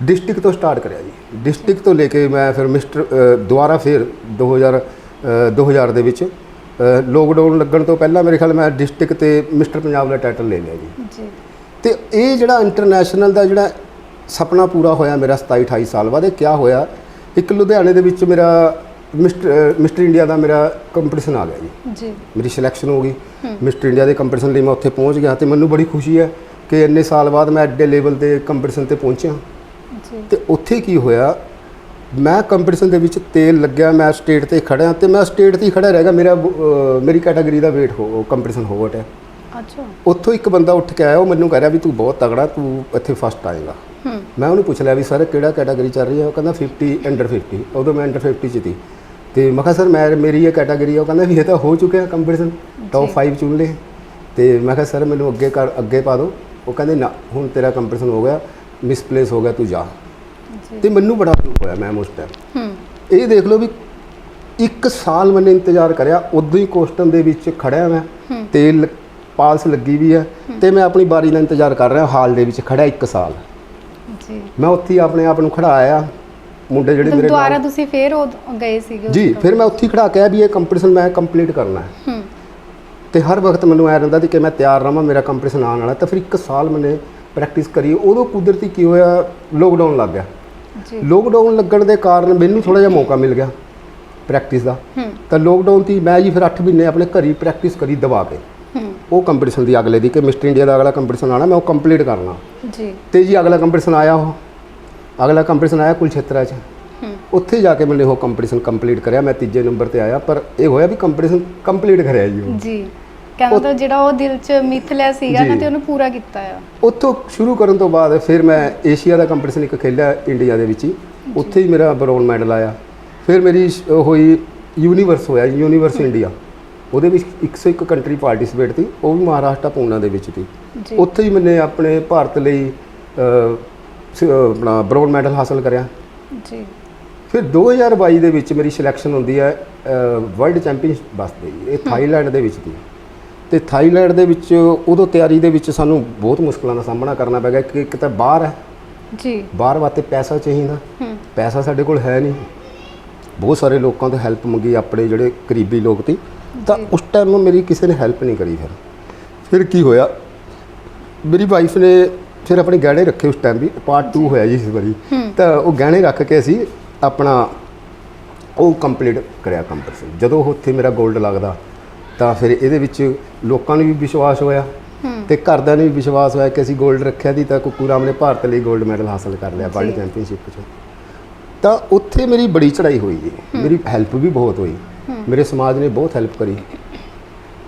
Speaker 2: ਡਿਸਟ੍ਰਿਕਟ ਤੋਂ ਸਟਾਰਟ ਕਰਿਆ ਜੀ। ਡਿਸਟ੍ਰਿਕਟ ਤੋਂ ਲੈ ਕੇ ਮੈਂ ਫਿਰ ਮਿਸਟਰ ਦੁਬਾਰਾ ਫਿਰ 2000 ਅ, 2000 ਦੇ ਵਿੱਚ ਲੋਕਡਾਊਨ ਲੱਗਣ ਤੋਂ ਪਹਿਲਾਂ ਮੇਰੇ ਖਿਆਲ ਮੈਂ ਡਿਸਟ੍ਰਿਕਟ ਤੇ ਮਿਸਟਰ ਪੰਜਾਬ ਦਾ ਟਾਈਟਲ ਲੈ ਲਿਆ ਜੀ।
Speaker 1: ਜੀ।
Speaker 2: ਤੇ ਇਹ ਜਿਹੜਾ ਇੰਟਰਨੈਸ਼ਨਲ ਦਾ ਜਿਹੜਾ ਸੁਪਨਾ ਪੂਰਾ ਹੋਇਆ ਮੇਰਾ 27 28 ਸਾਲ ਬਾਅਦ ਇਹ ਕਿਆ ਹੋਇਆ? ਇੱਕ ਲੁਧਿਆਣੇ ਦੇ ਵਿੱਚ ਮੇਰਾ ਮਿਸਟਰ ਮਿਸਟਰ ਇੰਡੀਆ ਦਾ ਮੇਰਾ ਕੰਪੀਟੀਸ਼ਨ ਆ ਗਿਆ ਜੀ।
Speaker 1: ਜੀ।
Speaker 2: ਮੇਰੀ ਸਿਲੈਕਸ਼ਨ ਹੋ ਗਈ। ਮਿਸਟਰ ਇੰਡੀਆ ਦੇ ਕੰਪੀਟੀਸ਼ਨ ਲਈ ਮੈਂ ਉੱਥੇ ਪਹੁੰਚ ਗਿਆ ਤੇ ਮੈਨੂੰ ਬੜੀ ਖੁਸ਼ੀ ਹੈ ਕਿ ਇੰਨੇ ਸਾਲ ਬਾਅਦ ਮੈਂ ਐਡੇ ਲੈਵਲ ਤੇ ਕੰਪੀਟੀਸ਼ਨ ਤੇ ਪਹੁੰਚਿਆ।
Speaker 1: ਜੀ।
Speaker 2: ਤੇ ਉੱਥੇ ਕੀ ਹੋਇਆ? ਮੈਂ ਕੰਪੀਟੀਸ਼ਨ ਦੇ ਵਿੱਚ ਤੇਲ ਲੱਗਿਆ ਮੈਂ ਸਟੇਟ ਤੇ ਖੜਿਆ ਤੇ ਮੈਂ ਸਟੇਟ ਤੇ ਹੀ ਖੜਾ ਰਹਿ ਗਿਆ ਮੇਰਾ ਅਹ, ਮੇਰੀ ਕੈਟਾਗਰੀ ਦਾ weight ਹੋ ਕੰਪੀਟੀਸ਼ਨ ਹੋ ਗਿਆ
Speaker 1: ਅੱਛਾ।
Speaker 2: ਉੱਥੋਂ ਇੱਕ ਬੰਦਾ ਉੱਠ ਕੇ ਆਇਆ ਉਹ ਮੈਨੂੰ ਕਹਿ ਰਿਹਾ ਵੀ ਤੂੰ ਬਹੁਤ ਤਗੜਾ ਤੂੰ ਇੱਥੇ ਫਸਟ ਆਏਗਾ।
Speaker 1: ਹੂੰ।
Speaker 2: ਮੈਂ ਉਹਨੂੰ ਪੁੱਛ ਲਿਆ ਵੀ ਸਰ ਕਿਹੜਾ ਕੈਟਾਗਰੀ ਚੱਲ ਰਹੀ ਹੈ? ਉਹ ਕਹਿੰਦਾ 50 ਅੰਡਰ 50 ਉਦੋਂ ਮੈਂ ਅੰਡਰ 50 ਚ ਸੀ। ਤੇ ਮੈਂ ਕਿਹਾ ਸਰ ਮੈਂ ਮੇਰੀ ਇਹ ਕੈਟਾਗਰੀ ਹੈ ਉਹ ਕਹਿੰਦਾ ਵੀ ਇਹ ਤਾਂ ਹੋ ਚੁੱਕਿਆ ਕੰਪੀਟੀਸ਼ਨ ਟੌਪ 5 ਚੁਣ ਲਏ। ਤੇ ਮੈਂ ਕਿਹਾ ਸਰ ਮੈਨੂੰ ਅੱਗੇ ਕਰ ਅੱਗੇ ਪਾ ਦਿਓ। ਉਹ ਕਹਿੰਦੇ ਨਾ ਹੁਣ ਤੇਰਾ ਕੰਪੀਟੀਸ਼ਨ ਹੋ ਗਿਆ ਮਿਸਪਲੇਸ ਹੋ ਗਿਆ ਤੂੰ ਜੀ। ਤੇ ਮੈਨੂੰ ਬੜਾ ਦੁੱਖ ਹੋਇਆ ਮੈਮ ਉਸ ਟਾਈਮ
Speaker 1: ਹੂੰ
Speaker 2: ਇਹ ਦੇਖ ਲਓ ਵੀ ਇੱਕ ਸਾਲ ਮੈंने ਇੰਤਜ਼ਾਰ ਕਰਿਆ ਉਦੋਂ ਹੀ ਕੋਸਟਨ ਦੇ ਵਿੱਚ ਖੜਿਆ ਮੈਂ। ਤੇਲ ਪਾਲਸ ਲੱਗੀ ਵੀ ਹੈ ਤੇ ਮੈਂ ਆਪਣੀ ਵਾਰੀ ਦਾ ਇੰਤਜ਼ਾਰ ਕਰ ਰਿਹਾ ਹਾਲ ਦੇ ਵਿੱਚ ਖੜਿਆ ਇੱਕ ਸਾਲ।
Speaker 1: ਜੀ।
Speaker 2: ਮੈਂ ਉੱਥੇ ਆਪਣੇ ਆਪ ਨੂੰ ਖੜਾਇਆ। ਮੁੰਡੇ ਜਿਹੜੇ ਮੇਰੇ
Speaker 1: ਦੁਆਰਾ
Speaker 2: ਨਾਲ
Speaker 1: ਤੁਸੀਂ ਫੇਰ ਉਹ ਗਏ ਸੀਗੇ
Speaker 2: ਜੀ? ਫਿਰ ਮੈਂ ਉੱਥੇ ਖੜਾ ਕੇ ਵੀ ਇਹ ਕੰਪੀਟੀਸ਼ਨ ਮੈਂ ਕੰਪਲੀਟ ਕਰਨਾ ਹੈ।
Speaker 1: ਹੂੰ।
Speaker 2: ਤੇ ਹਰ ਵਕਤ ਮੈਨੂੰ ਐ ਰਹਿੰਦਾ ਸੀ ਕਿ ਮੈਂ ਤਿਆਰ ਰਹਾਂ ਮੇਰਾ ਕੰਪੀਟੀਸ਼ਨ ਆਉਣ ਵਾਲਾ ਤਾਂ ਫਿਰ ਇੱਕ ਸਾਲ ਮੈंने ਪ੍ਰੈਕਟਿਸ ਕਰੀ। ਉਦੋਂ ਕੁਦਰਤੀ ਕੀ ਹੋਇਆ ਲੋਕਡਾਊਨ ਲੱਗ ਗਿਆ। ਲੋਕਡਾਊਨ ਲੱਗਣ ਦੇ ਕਾਰਨ ਮੈਨੂੰ ਥੋੜਾ ਜਿਹਾ ਮੌਕਾ ਮਿਲ ਗਿਆ ਪ੍ਰੈਕਟਿਸ ਦਾ। ਤਾਂ ਲੋਕਡਾਊਨ ਤੀ ਮੈਂ ਜੀ ਫਿਰ 8 ਮਹੀਨੇ ਆਪਣੇ ਘਰੀ ਪ੍ਰੈਕਟਿਸ ਕਰੀ ਦਬਾ ਕੇ। ਉਹ ਕੰਪੀਟੀਸ਼ਨ ਦੀ ਅਗਲੇ ਦੀ ਕਿ ਮਿਸਟਰ ਇੰਡੀਆ ਦਾ ਅਗਲਾ ਕੰਪੀਟੀਸ਼ਨ ਆਣਾ ਮੈਂ ਉਹ ਕੰਪਲੀਟ ਕਰਨਾ।
Speaker 1: ਜੀ।
Speaker 2: ਤੇ ਜੀ ਅਗਲਾ ਕੰਪੀਟੀਸ਼ਨ ਆਇਆ ਉਹ। ਅਗਲਾ ਕੰਪੀਟੀਸ਼ਨ ਆਇਆ ਕੁਲਛੇਤਰਾ 'ਚ। ਉੱਥੇ ਜਾ ਕੇ ਮੈंने ਉਹ ਕੰਪੀਟੀਸ਼ਨ ਕੰਪਲੀਟ ਕਰਿਆ। ਮੈਂ ਤੀਜੇ ਨੰਬਰ ਤੇ ਆਇਆ ਪਰ ਇਹ ਹੋਇਆ ਵੀ ਕੰਪੀਟੀਸ਼ਨ ਕੰਪਲੀਟ ਕਰਿਆ ਜੀ
Speaker 1: ਜੀ। ਕਹਿੰਦਾ ਤਾਂ ਜਿਹੜਾ ਉਹ ਦਿਲ 'ਚ ਮਿੱਥ ਲਿਆ ਸੀਗਾ ਨਾ
Speaker 2: ਜੀ।
Speaker 1: ਤੇ ਉਹਨੂੰ ਪੂਰਾ ਕੀਤਾ ਆ।
Speaker 2: ਉੱਥੋਂ ਸ਼ੁਰੂ ਕਰਨ ਤੋਂ ਬਾਅਦ ਫਿਰ ਮੈਂ ਏਸ਼ੀਆ ਦਾ ਕੰਪੀਟੀਸ਼ਨ ਇੱਕ ਖੇਲਿਆ ਇੰਡੀਆ ਦੇ ਵਿੱਚ ਹੀ। ਉੱਥੇ ਹੀ ਮੇਰਾ ਬਰੋਨ ਮੈਡਲ ਆਇਆ। ਫਿਰ ਮੇਰੀ ਸ਼- ਉਹ ਹੋਈ ਯੂਨੀਵਰਸ ਹੋਇਆ ਯੂਨੀਵਰਸ ਇੰਡੀਆ ਉਹਦੇ ਵਿੱਚ 101 ਕੰਟਰੀ ਪਾਰਟਿਸਿਪੇਟ ਸੀ ਉਹ ਵੀ ਮਹਾਰਾਸ਼ਟਰ ਪੂਨਾ ਦੇ ਵਿੱਚ ਸੀ।
Speaker 1: ਜੀ।
Speaker 2: ਉੱਥੇ ਹੀ ਮੈंने ਆਪਣੇ ਭਾਰਤ ਲਈ ਅ, ਸ- ਅ, ਆਪਣਾ ਬਰੋਨ ਮੈਡਲ ਹਾਸਲ ਕਰਿਆ।
Speaker 1: ਜੀ।
Speaker 2: ਫਿਰ 2022 ਦੇ ਵਿੱਚ ਮੇਰੀ ਸਿਲੈਕਸ਼ਨ ਹੁੰਦੀ ਹੈ ਵਰਲਡ ਚੈਂਪੀਅਨਸ਼ਿਪ ਵਾਸਤੇ ਇਹ ਥਾਈਲੈਂਡ ਦੇ ਵਿੱਚ ਦੀ ਤੇ ਥਾਈਲੈਂਡ ਦੇ ਵਿੱਚ ਉਦੋਂ ਤਿਆਰੀ ਦੇ ਵਿੱਚ ਸਾਨੂੰ ਬਹੁਤ ਮੁਸ਼ਕਲਾਂ ਦਾ ਸਾਹਮਣਾ ਕਰਨਾ ਪੈ ਗਿਆ। ਕਿ ਇੱਕ ਤਾਂ ਬਾਹਰ ਹੈ।
Speaker 1: ਜੀ।
Speaker 2: ਬਾਹਰ ਵਾਸਤੇ ਪੈਸਾ ਚਾਹੀਦਾ। ਪੈਸਾ ਸਾਡੇ ਕੋਲ ਹੈ ਨਹੀਂ। ਬਹੁਤ ਸਾਰੇ ਲੋਕਾਂ ਤੋਂ ਹੈਲਪ ਮੰਗੀ ਆਪਣੇ ਜਿਹੜੇ ਕਰੀਬੀ ਲੋਕ ਸੀ। ਤਾਂ। ਉਸ ਟਾਈਮ ਮੇਰੀ ਕਿਸੇ ਨੇ ਹੈਲਪ ਨਹੀਂ ਕਰੀ ਫਿਰ। ਫਿਰ ਕੀ ਹੋਇਆ? ਮੇਰੀ ਵਾਈਫ ਨੇ ਫਿਰ ਆਪਣੇ ਗਹਿਣੇ ਰੱਖੇ ਉਸ ਟਾਈਮ ਵੀ। ਪਾਰਟ 2 ਹੋਇਆ ਜੀ ਇਸ ਵਾਰੀ। ਤਾਂ ਉਹ ਗਹਿਣੇ ਰੱਖ ਕੇ ਅਸੀਂ ਆਪਣਾ ਉਹ ਕੰਪਲੀਟ ਕਰਿਆ ਕੰਪੀਟੀਸ਼ਨ ਜਦੋਂ ਉੱਥੇ ਮੇਰਾ 골ਡ ਲੱਗਦਾ ਤਾਂ ਫਿਰ ਇਹਦੇ ਵਿੱਚ ਲੋਕਾਂ ਨੂੰ ਵੀ ਵਿਸ਼ਵਾਸ ਹੋਇਆ ਤੇ ਘਰਦਿਆਂ ਨੂੰ ਵੀ ਵਿਸ਼ਵਾਸ ਹੋਇਆ ਕਿ ਅਸੀਂ 골ਡ ਰੱਖਿਆ ਦੀ ਤਾਂ ਕੁੱਕੂ ਰਾਮ ਨੇ ਭਾਰਤ ਲਈ 골ਡ ਮੈਡਲ ਹਾਸਲ ਕਰ ਲਿਆ ਵਰਲਡ ਚੈਂਪੀਅਨਸ਼ਿਪ 'ਚ। ਤਾਂ ਉੱਥੇ ਮੇਰੀ ਬੜੀ ਚੜ੍ਹਾਈ ਹੋਈ ਜੀ। ਮੇਰੀ ਹੈਲਪ ਵੀ ਬਹੁਤ ਹੋਈ। ਮੇਰੇ ਸਮਾਜ ਨੇ ਬਹੁਤ ਹੈਲਪ ਕਰੀ।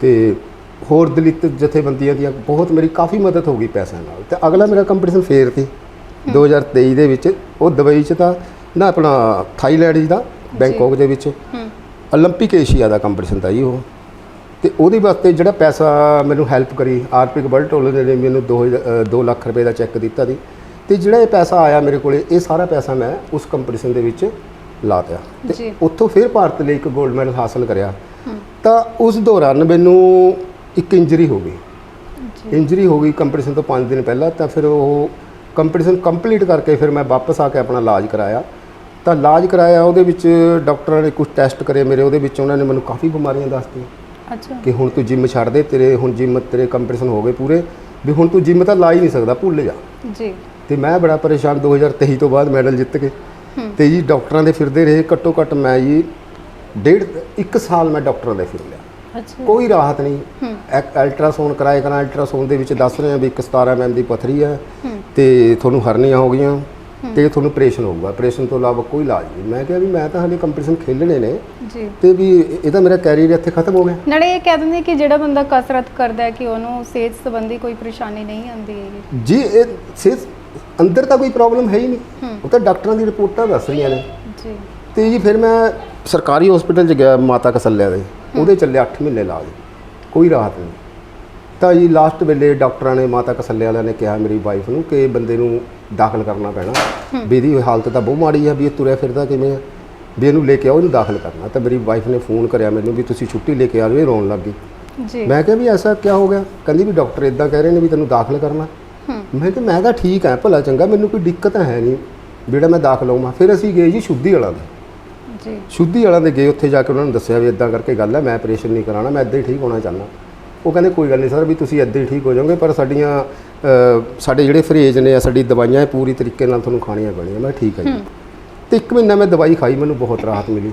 Speaker 2: ਤੇ ਹੋਰ ਦਲਿਤ ਜਥੇਬੰਦੀਆਂ ਦੀਆਂ ਬਹੁਤ ਮੇਰੀ ਕਾਫੀ ਮਦਦ ਹੋ ਗਈ ਪੈਸਿਆਂ ਨਾਲ। ਤੇ ਅਗਲਾ ਮੇਰਾ ਕੰਪੀਟੀਸ਼ਨ ਫੇਰ ਤੇ 2023 ਦੇ ਵਿੱਚ ਉਹ ਦੁਬਈ 'ਚ ਤਾਂ ਨਾ ਆਪਣਾ ਥਾਈਲੈਂਡ ਦਾ ਬੈਂਕਾਕ ਦੇ ਵਿੱਚ। 올림픽 ਏਸ਼ੀਆ ਦਾ ਕੰਪੀਟੀਸ਼ਨ ਦਾ ਜੀ ਉਹ। ਤੇ ਉਹਦੇ ਵਾਸਤੇ ਜਿਹੜਾ ਪੈਸਾ ਮੈਨੂੰ ਹੈਲਪ ਕਰੀ ਆਰਪਿਕ ਵਰਲਡ ਟੋਲਰ ਨੇ ਮੈਨੂੰ 2 ਲੱਖ ਰੁਪਏ ਦਾ ਚੈੱਕ ਦਿੱਤਾ ਸੀ। ਤੇ ਜਿਹੜਾ ਇਹ ਪੈਸਾ ਆਇਆ ਮੇਰੇ ਕੋਲੇ ਇਹ ਸਾਰਾ ਪੈਸਾ ਮੈਂ ਉਸ ਕੰਪੀਟੀਸ਼ਨ ਦੇ ਵਿੱਚ ਲਾ ਦਿਆ
Speaker 1: ਜੀ।
Speaker 2: ਤੇ ਉੱਥੋਂ ਫਿਰ ਭਾਰਤ ਲਈ ਇੱਕ 골ਡ ਮੈਡਲ ਹਾਸਲ ਕਰਿਆ। ਤਾਂ ਉਸ ਦੌਰਾਨ ਮੈਨੂੰ ਇੱਕ ਇੰਜਰੀ ਹੋ ਗਈ। ਇੰਜਰੀ ਹੋ ਗਈ ਕੰਪੀਟੀਸ਼ਨ ਤੋਂ 5 ਦਿਨ ਪਹਿਲਾਂ ਤਾਂ ਫਿਰ ਉਹ ਕੰਪੀਟੀਸ਼ਨ ਕੰਪਲੀਟ ਕਰਕੇ ਫਿਰ ਮੈਂ ਵਾਪਸ ਆ ਕੇ ਆਪਣਾ ਇਲਾਜ ਕਰਾਇਆ। ਤਾਂ ਇਲਾਜ ਕਰਾਇਆ ਉਹਦੇ ਵਿੱਚ ਡਾਕਟਰਾਂ ਨੇ ਕੁਝ ਟੈਸਟ ਕਰੇ ਮੇਰੇ ਉਹਦੇ ਵਿੱਚ ਉਹਨਾਂ ਨੇ ਮੈਨੂੰ ਕਾਫੀ ਬਿਮਾਰੀਆਂ ਦੱਸਤੀਆਂ।
Speaker 1: ਅੱਛਾ।
Speaker 2: ਕਿ ਹੁਣ ਤੂੰ ਜਿਮ ਛੱਡ ਦੇ ਤੇਰੇ ਹੁਣ ਜਿਮ ਤੇਰੇ ਕੰਪੀਟੀਸ਼ਨ ਹੋ ਗਏ ਪੂਰੇ ਵੀ ਹੁਣ ਤੂੰ ਜਿਮ ਤਾਂ ਲਾ ਹੀ ਨਹੀਂ ਸਕਦਾ ਭੁੱਲ ਜਾ।
Speaker 1: ਜੀ।
Speaker 2: ਤੇ ਮੈਂ ਬੜਾ ਪਰੇਸ਼ਾਨ 2023 ਤੋਂ ਬਾਅਦ ਮੈਡਲ ਜਿੱਤ ਕੇ। ਤੇ ਜੀ ਡਾਕਟਰਾਂ ਦੇ ਫਿਰਦੇ ਰਹੇ ਘੱਟੋ ਘੱਟ ਮੈਂ ਜੀ ਡੇਢ ਇੱਕ ਸਾਲ ਮੈਂ ਡਾਕਟਰਾਂ ਦੇ ਫਿਰ ਲਿਆ
Speaker 1: ਅੱਛਾ।
Speaker 2: ਕੋਈ ਰਾਹਤ ਨਹੀਂ। ਅਲਟਰਾਸਾਊਂਡ ਕਰਾਏ ਕਰਾਂ ਅਲਟਰਾਸਾਊਂਡ ਦੇ ਵਿੱਚ ਦੱਸ ਰਹੇ ਆ ਵੀ ਇੱਕ 17 ਐਮਐਮ ਦੀ ਪਥਰੀ ਹੂੰ। ਤੇ ਤੁਹਾਨੂੰ ਹਰਨੀਆਂ ਹੋ ਗਈਆਂ। ਤੇ ਤੁਹਾਨੂੰ ਆਪਰੇਸ਼ਨ ਹੋਊਗਾ। ਆਪਰੇਸ਼ਨ ਤੋਂ ਇਲਾਵਾ ਕੋਈ ਇਲਾਜ ਨਹੀਂ। ਮੈਂ ਕਿਹਾ ਵੀ ਮੈਂ ਤਾਂ ਹਾਲੇ ਕੰਪੀਟੀਸ਼ਨ ਖੇਲਣੇ ਨੇ
Speaker 1: ਜੀ।
Speaker 2: ਤੇ ਵੀ ਇਹ ਤਾਂ ਮੇਰਾ ਕੈਰੀਅਰ ਇੱਥੇ ਖਤਮ ਹੋ ਗਿਆ।
Speaker 1: ਨਾਲੇ ਇਹ ਕਹਿ ਦਿੰਦੇ ਕਿ ਜਿਹੜਾ ਬੰਦਾ ਕਸਰਤ ਕਰਦਾ ਹੈ ਕਿ ਉਹਨੂੰ ਸਿਹਤ ਸੰਬੰਧੀ ਕੋਈ ਪਰੇਸ਼ਾਨੀ ਨਹੀਂ ਆਉਂਦੀ ਹੈਗੀ।
Speaker 2: ਜੀ ਇਹ ਸਿਰਫ ਅੰਦਰ ਤਾਂ ਕੋਈ ਪ੍ਰੋਬਲਮ ਹੈ ਹੀ ਨਹੀਂ। ਉਹ ਤਾਂ ਡਾਕਟਰਾਂ ਦੀ ਰਿਪੋਰਟਾਂ ਦੱਸ ਰਹੀਆਂ ਨੇ।
Speaker 1: ਜੀ।
Speaker 2: ਤੇ ਜੀ ਫਿਰ ਮੈਂ ਸਰਕਾਰੀ ਹਸਪੀਟਲ 'ਚ ਗਿਆ ਮਾਤਾ ਕਸਲਿਆ ਦੇ। ਉਹਦੇ ਚੱਲੇ 8 ਮਹੀਨੇ ਇਲਾਜ। ਕੋਈ ਰਾਹਤ ਨਹੀਂ। ਤਾਂ ਜੀ ਲਾਸਟ ਵੇਲੇ ਡਾਕਟਰਾਂ ਨੇ ਮਾਤਾ ਕਸਲਿਆ ਵਾਲਿਆਂ ਨੇ ਕਿਹਾ ਮੇਰੀ ਵਾਈਫ ਨੂੰ ਕਿ ਬੰਦੇ ਨੂੰ ਦਾਖਲ ਕਰਨਾ ਪੈਣਾ। ਵੀ ਇਹਦੀ ਹਾਲਤ ਤਾਂ ਬਹੁਤ ਮਾੜੀ ਆ ਵੀ ਇਹ ਤੁਰਿਆ ਫਿਰਦਾ ਕਿਵੇਂ ਆ? ਵੀ ਇਹਨੂੰ ਲੈ ਕੇ ਆਓ ਇਹਨੂੰ ਦਾਖਲ ਕਰਨਾ। ਤਾਂ ਮੇਰੀ ਵਾਈਫ ਨੇ ਫੋਨ ਕਰਿਆ ਮੈਨੂੰ ਵੀ ਤੁਸੀਂ ਛੁੱਟੀ ਲੈ ਕੇ ਆ ਜਾਓ ਇਹ ਰੋਣ ਲੱਗ ਗਈ।
Speaker 1: ਜੀ।
Speaker 2: ਮੈਂ ਕਿਹਾ ਵੀ ਐਸਾ ਕੀ ਹੋ ਗਿਆ? ਕਹਿੰਦੀ ਵੀ ਡਾਕਟਰ ਇਦਾਂ ਕਹਿ ਰਹੇ ਨੇ ਵੀ ਤੈਨੂੰ ਦਾਖਲ ਕਰਨਾ। ਮੈਂ ਕਿਹਾ ਮੈਂ ਤਾਂ ਠੀਕ ਹਾਂ ਭਲਾ ਚੰਗਾ ਮੈਨੂੰ ਕੋਈ ਦਿੱਕਤ ਹੈ ਨਹੀਂ ਜਿਹੜਾ ਮੈਂ ਦਾਖਲ ਹੋਵਾਂ। ਫਿਰ ਅਸੀਂ ਗਏ ਜੀ ਸ਼ੁੱਧੀ ਵਾਲਾ ਦੇ।
Speaker 1: ਜੀ।
Speaker 2: ਸ਼ੁੱਧੀ ਵਾਲਿਆਂ ਦੇ ਗਏ ਉੱਥੇ ਜਾ ਕੇ ਉਹਨਾਂ ਨੂੰ ਦੱਸਿਆ ਵੀ ਇਦਾਂ ਕਰਕੇ ਗੱਲ ਹੈ ਮੈਂ ਆਪਰੇਸ਼ਨ ਨਹੀਂ ਕਰਾਉਣਾ ਮੈਂ ਇੱਦਾਂ ਹੀ ਠੀਕ ਹੋਣਾ ਚਾਹੁੰਦਾ। ਉਹ ਕਹਿੰਦੇ ਕੋਈ ਗੱਲ ਨਹੀਂ ਸਰ ਵੀ ਤੁਸੀਂ ਇੱਦਾਂ ਹੀ ਠੀਕ ਹੋ ਜਾਓਗੇ ਪਰ ਸਾਡੀਆਂ ਅ, ਸਾਡੇ ਜਿਹੜੇ ਫਰੇਜ ਨੇ ਆ ਸਾਡੀ ਦਵਾਈਆਂ ਇਹ ਪੂਰੀ ਤਰੀਕੇ ਨਾਲ ਤੁਹਾਨੂੰ ਖਾਣੀਆਂ ਪੈਣੀਆਂ। ਮੈਂ ਠੀਕ ਹੈ ਜੀ। ਤੇ ਇੱਕ ਮਹੀਨਾ ਮੈਂ ਦਵਾਈ ਖਾਈ ਮੈਨੂੰ ਬਹੁਤ ਰਾਹਤ ਮਿਲੀ।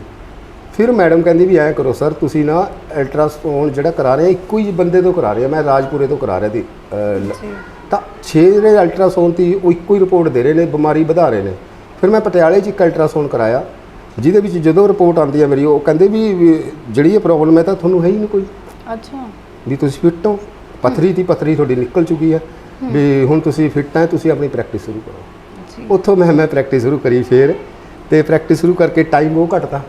Speaker 2: ਫਿਰ ਮੈਡਮ ਕਹਿੰਦੀ ਵੀ ਐਂ ਕਰੋ ਸਰ ਤੁਸੀਂ ਨਾ ਅਲਟਰਾਸਾਊਂਡ ਜਿਹੜਾ ਕਰਾ ਰਹੇ ਆ ਇੱਕੋ ਹੀ ਬੰਦੇ ਤੋਂ ਕਰਾ ਰਹੇ ਆ ਮੈਂ ਰਾਜਪੁਰੇ ਤੋਂ ਕਰਾ ਰਿਹਾ ਸੀ। ਅ, ਲ-
Speaker 1: ਜੀ।
Speaker 2: ਤਾਂ 6 ਜਿਹੜੇ ਅਲਟਰਾਸਾਊਂਡ ਦੀ ਉਹ ਇੱਕੋ ਹੀ ਰਿਪੋਰਟ ਦੇ ਰਹੇ ਨੇ ਬਿਮਾਰੀ ਵਧਾ ਰਹੇ ਨੇ। ਫਿਰ ਮੈਂ ਪਟਿਆਲੇ 'ਚ ਇੱਕ ਅਲਟਰਾਸਾਊਂਡ ਕਰਾਇਆ ਜਿਹਦੇ ਵਿੱਚ ਜਦੋਂ ਰਿਪੋਰਟ ਆਉਂਦੀ ਹੈ ਮੇਰੀ ਉਹ ਕਹਿੰਦੇ ਵੀ ਵੀ ਜਿਹੜੀ ਇਹ ਪ੍ਰੋਬਲਮ ਹੈ ਤਾਂ ਤੁਹਾਨੂੰ ਹੈ ਹੀ ਨਹੀਂ ਕੋਈ।
Speaker 1: ਅੱਛਾ।
Speaker 2: ਵੀ ਤੁਸੀਂ ਫਿੱਟ ਹੋ। ਪਥਰੀ ਦੀ ਪਥਰੀ ਤੁਹਾਡੀ ਨਿਕਲ ਚੁੱਕੀ ਹੈ ਵੀ ਹੁਣ ਤੁਸੀਂ ਫਿੱਟ ਹੈ ਤੁਸੀਂ ਆਪਣੀ ਪ੍ਰੈਕਟਿਸ ਸ਼ੁਰੂ ਕਰੋ। ਉੱਥੋਂ ਮੈਂ ਮੈਂ ਪ੍ਰੈਕਟਿਸ ਸ਼ੁਰੂ ਕਰੀ ਫਿਰ। ਤੇ ਪ੍ਰੈਕਟਿਸ ਸ਼ੁਰੂ ਕਰਕੇ ਟਾਈਮ ਬਹੁਤ ਘਟਦਾ।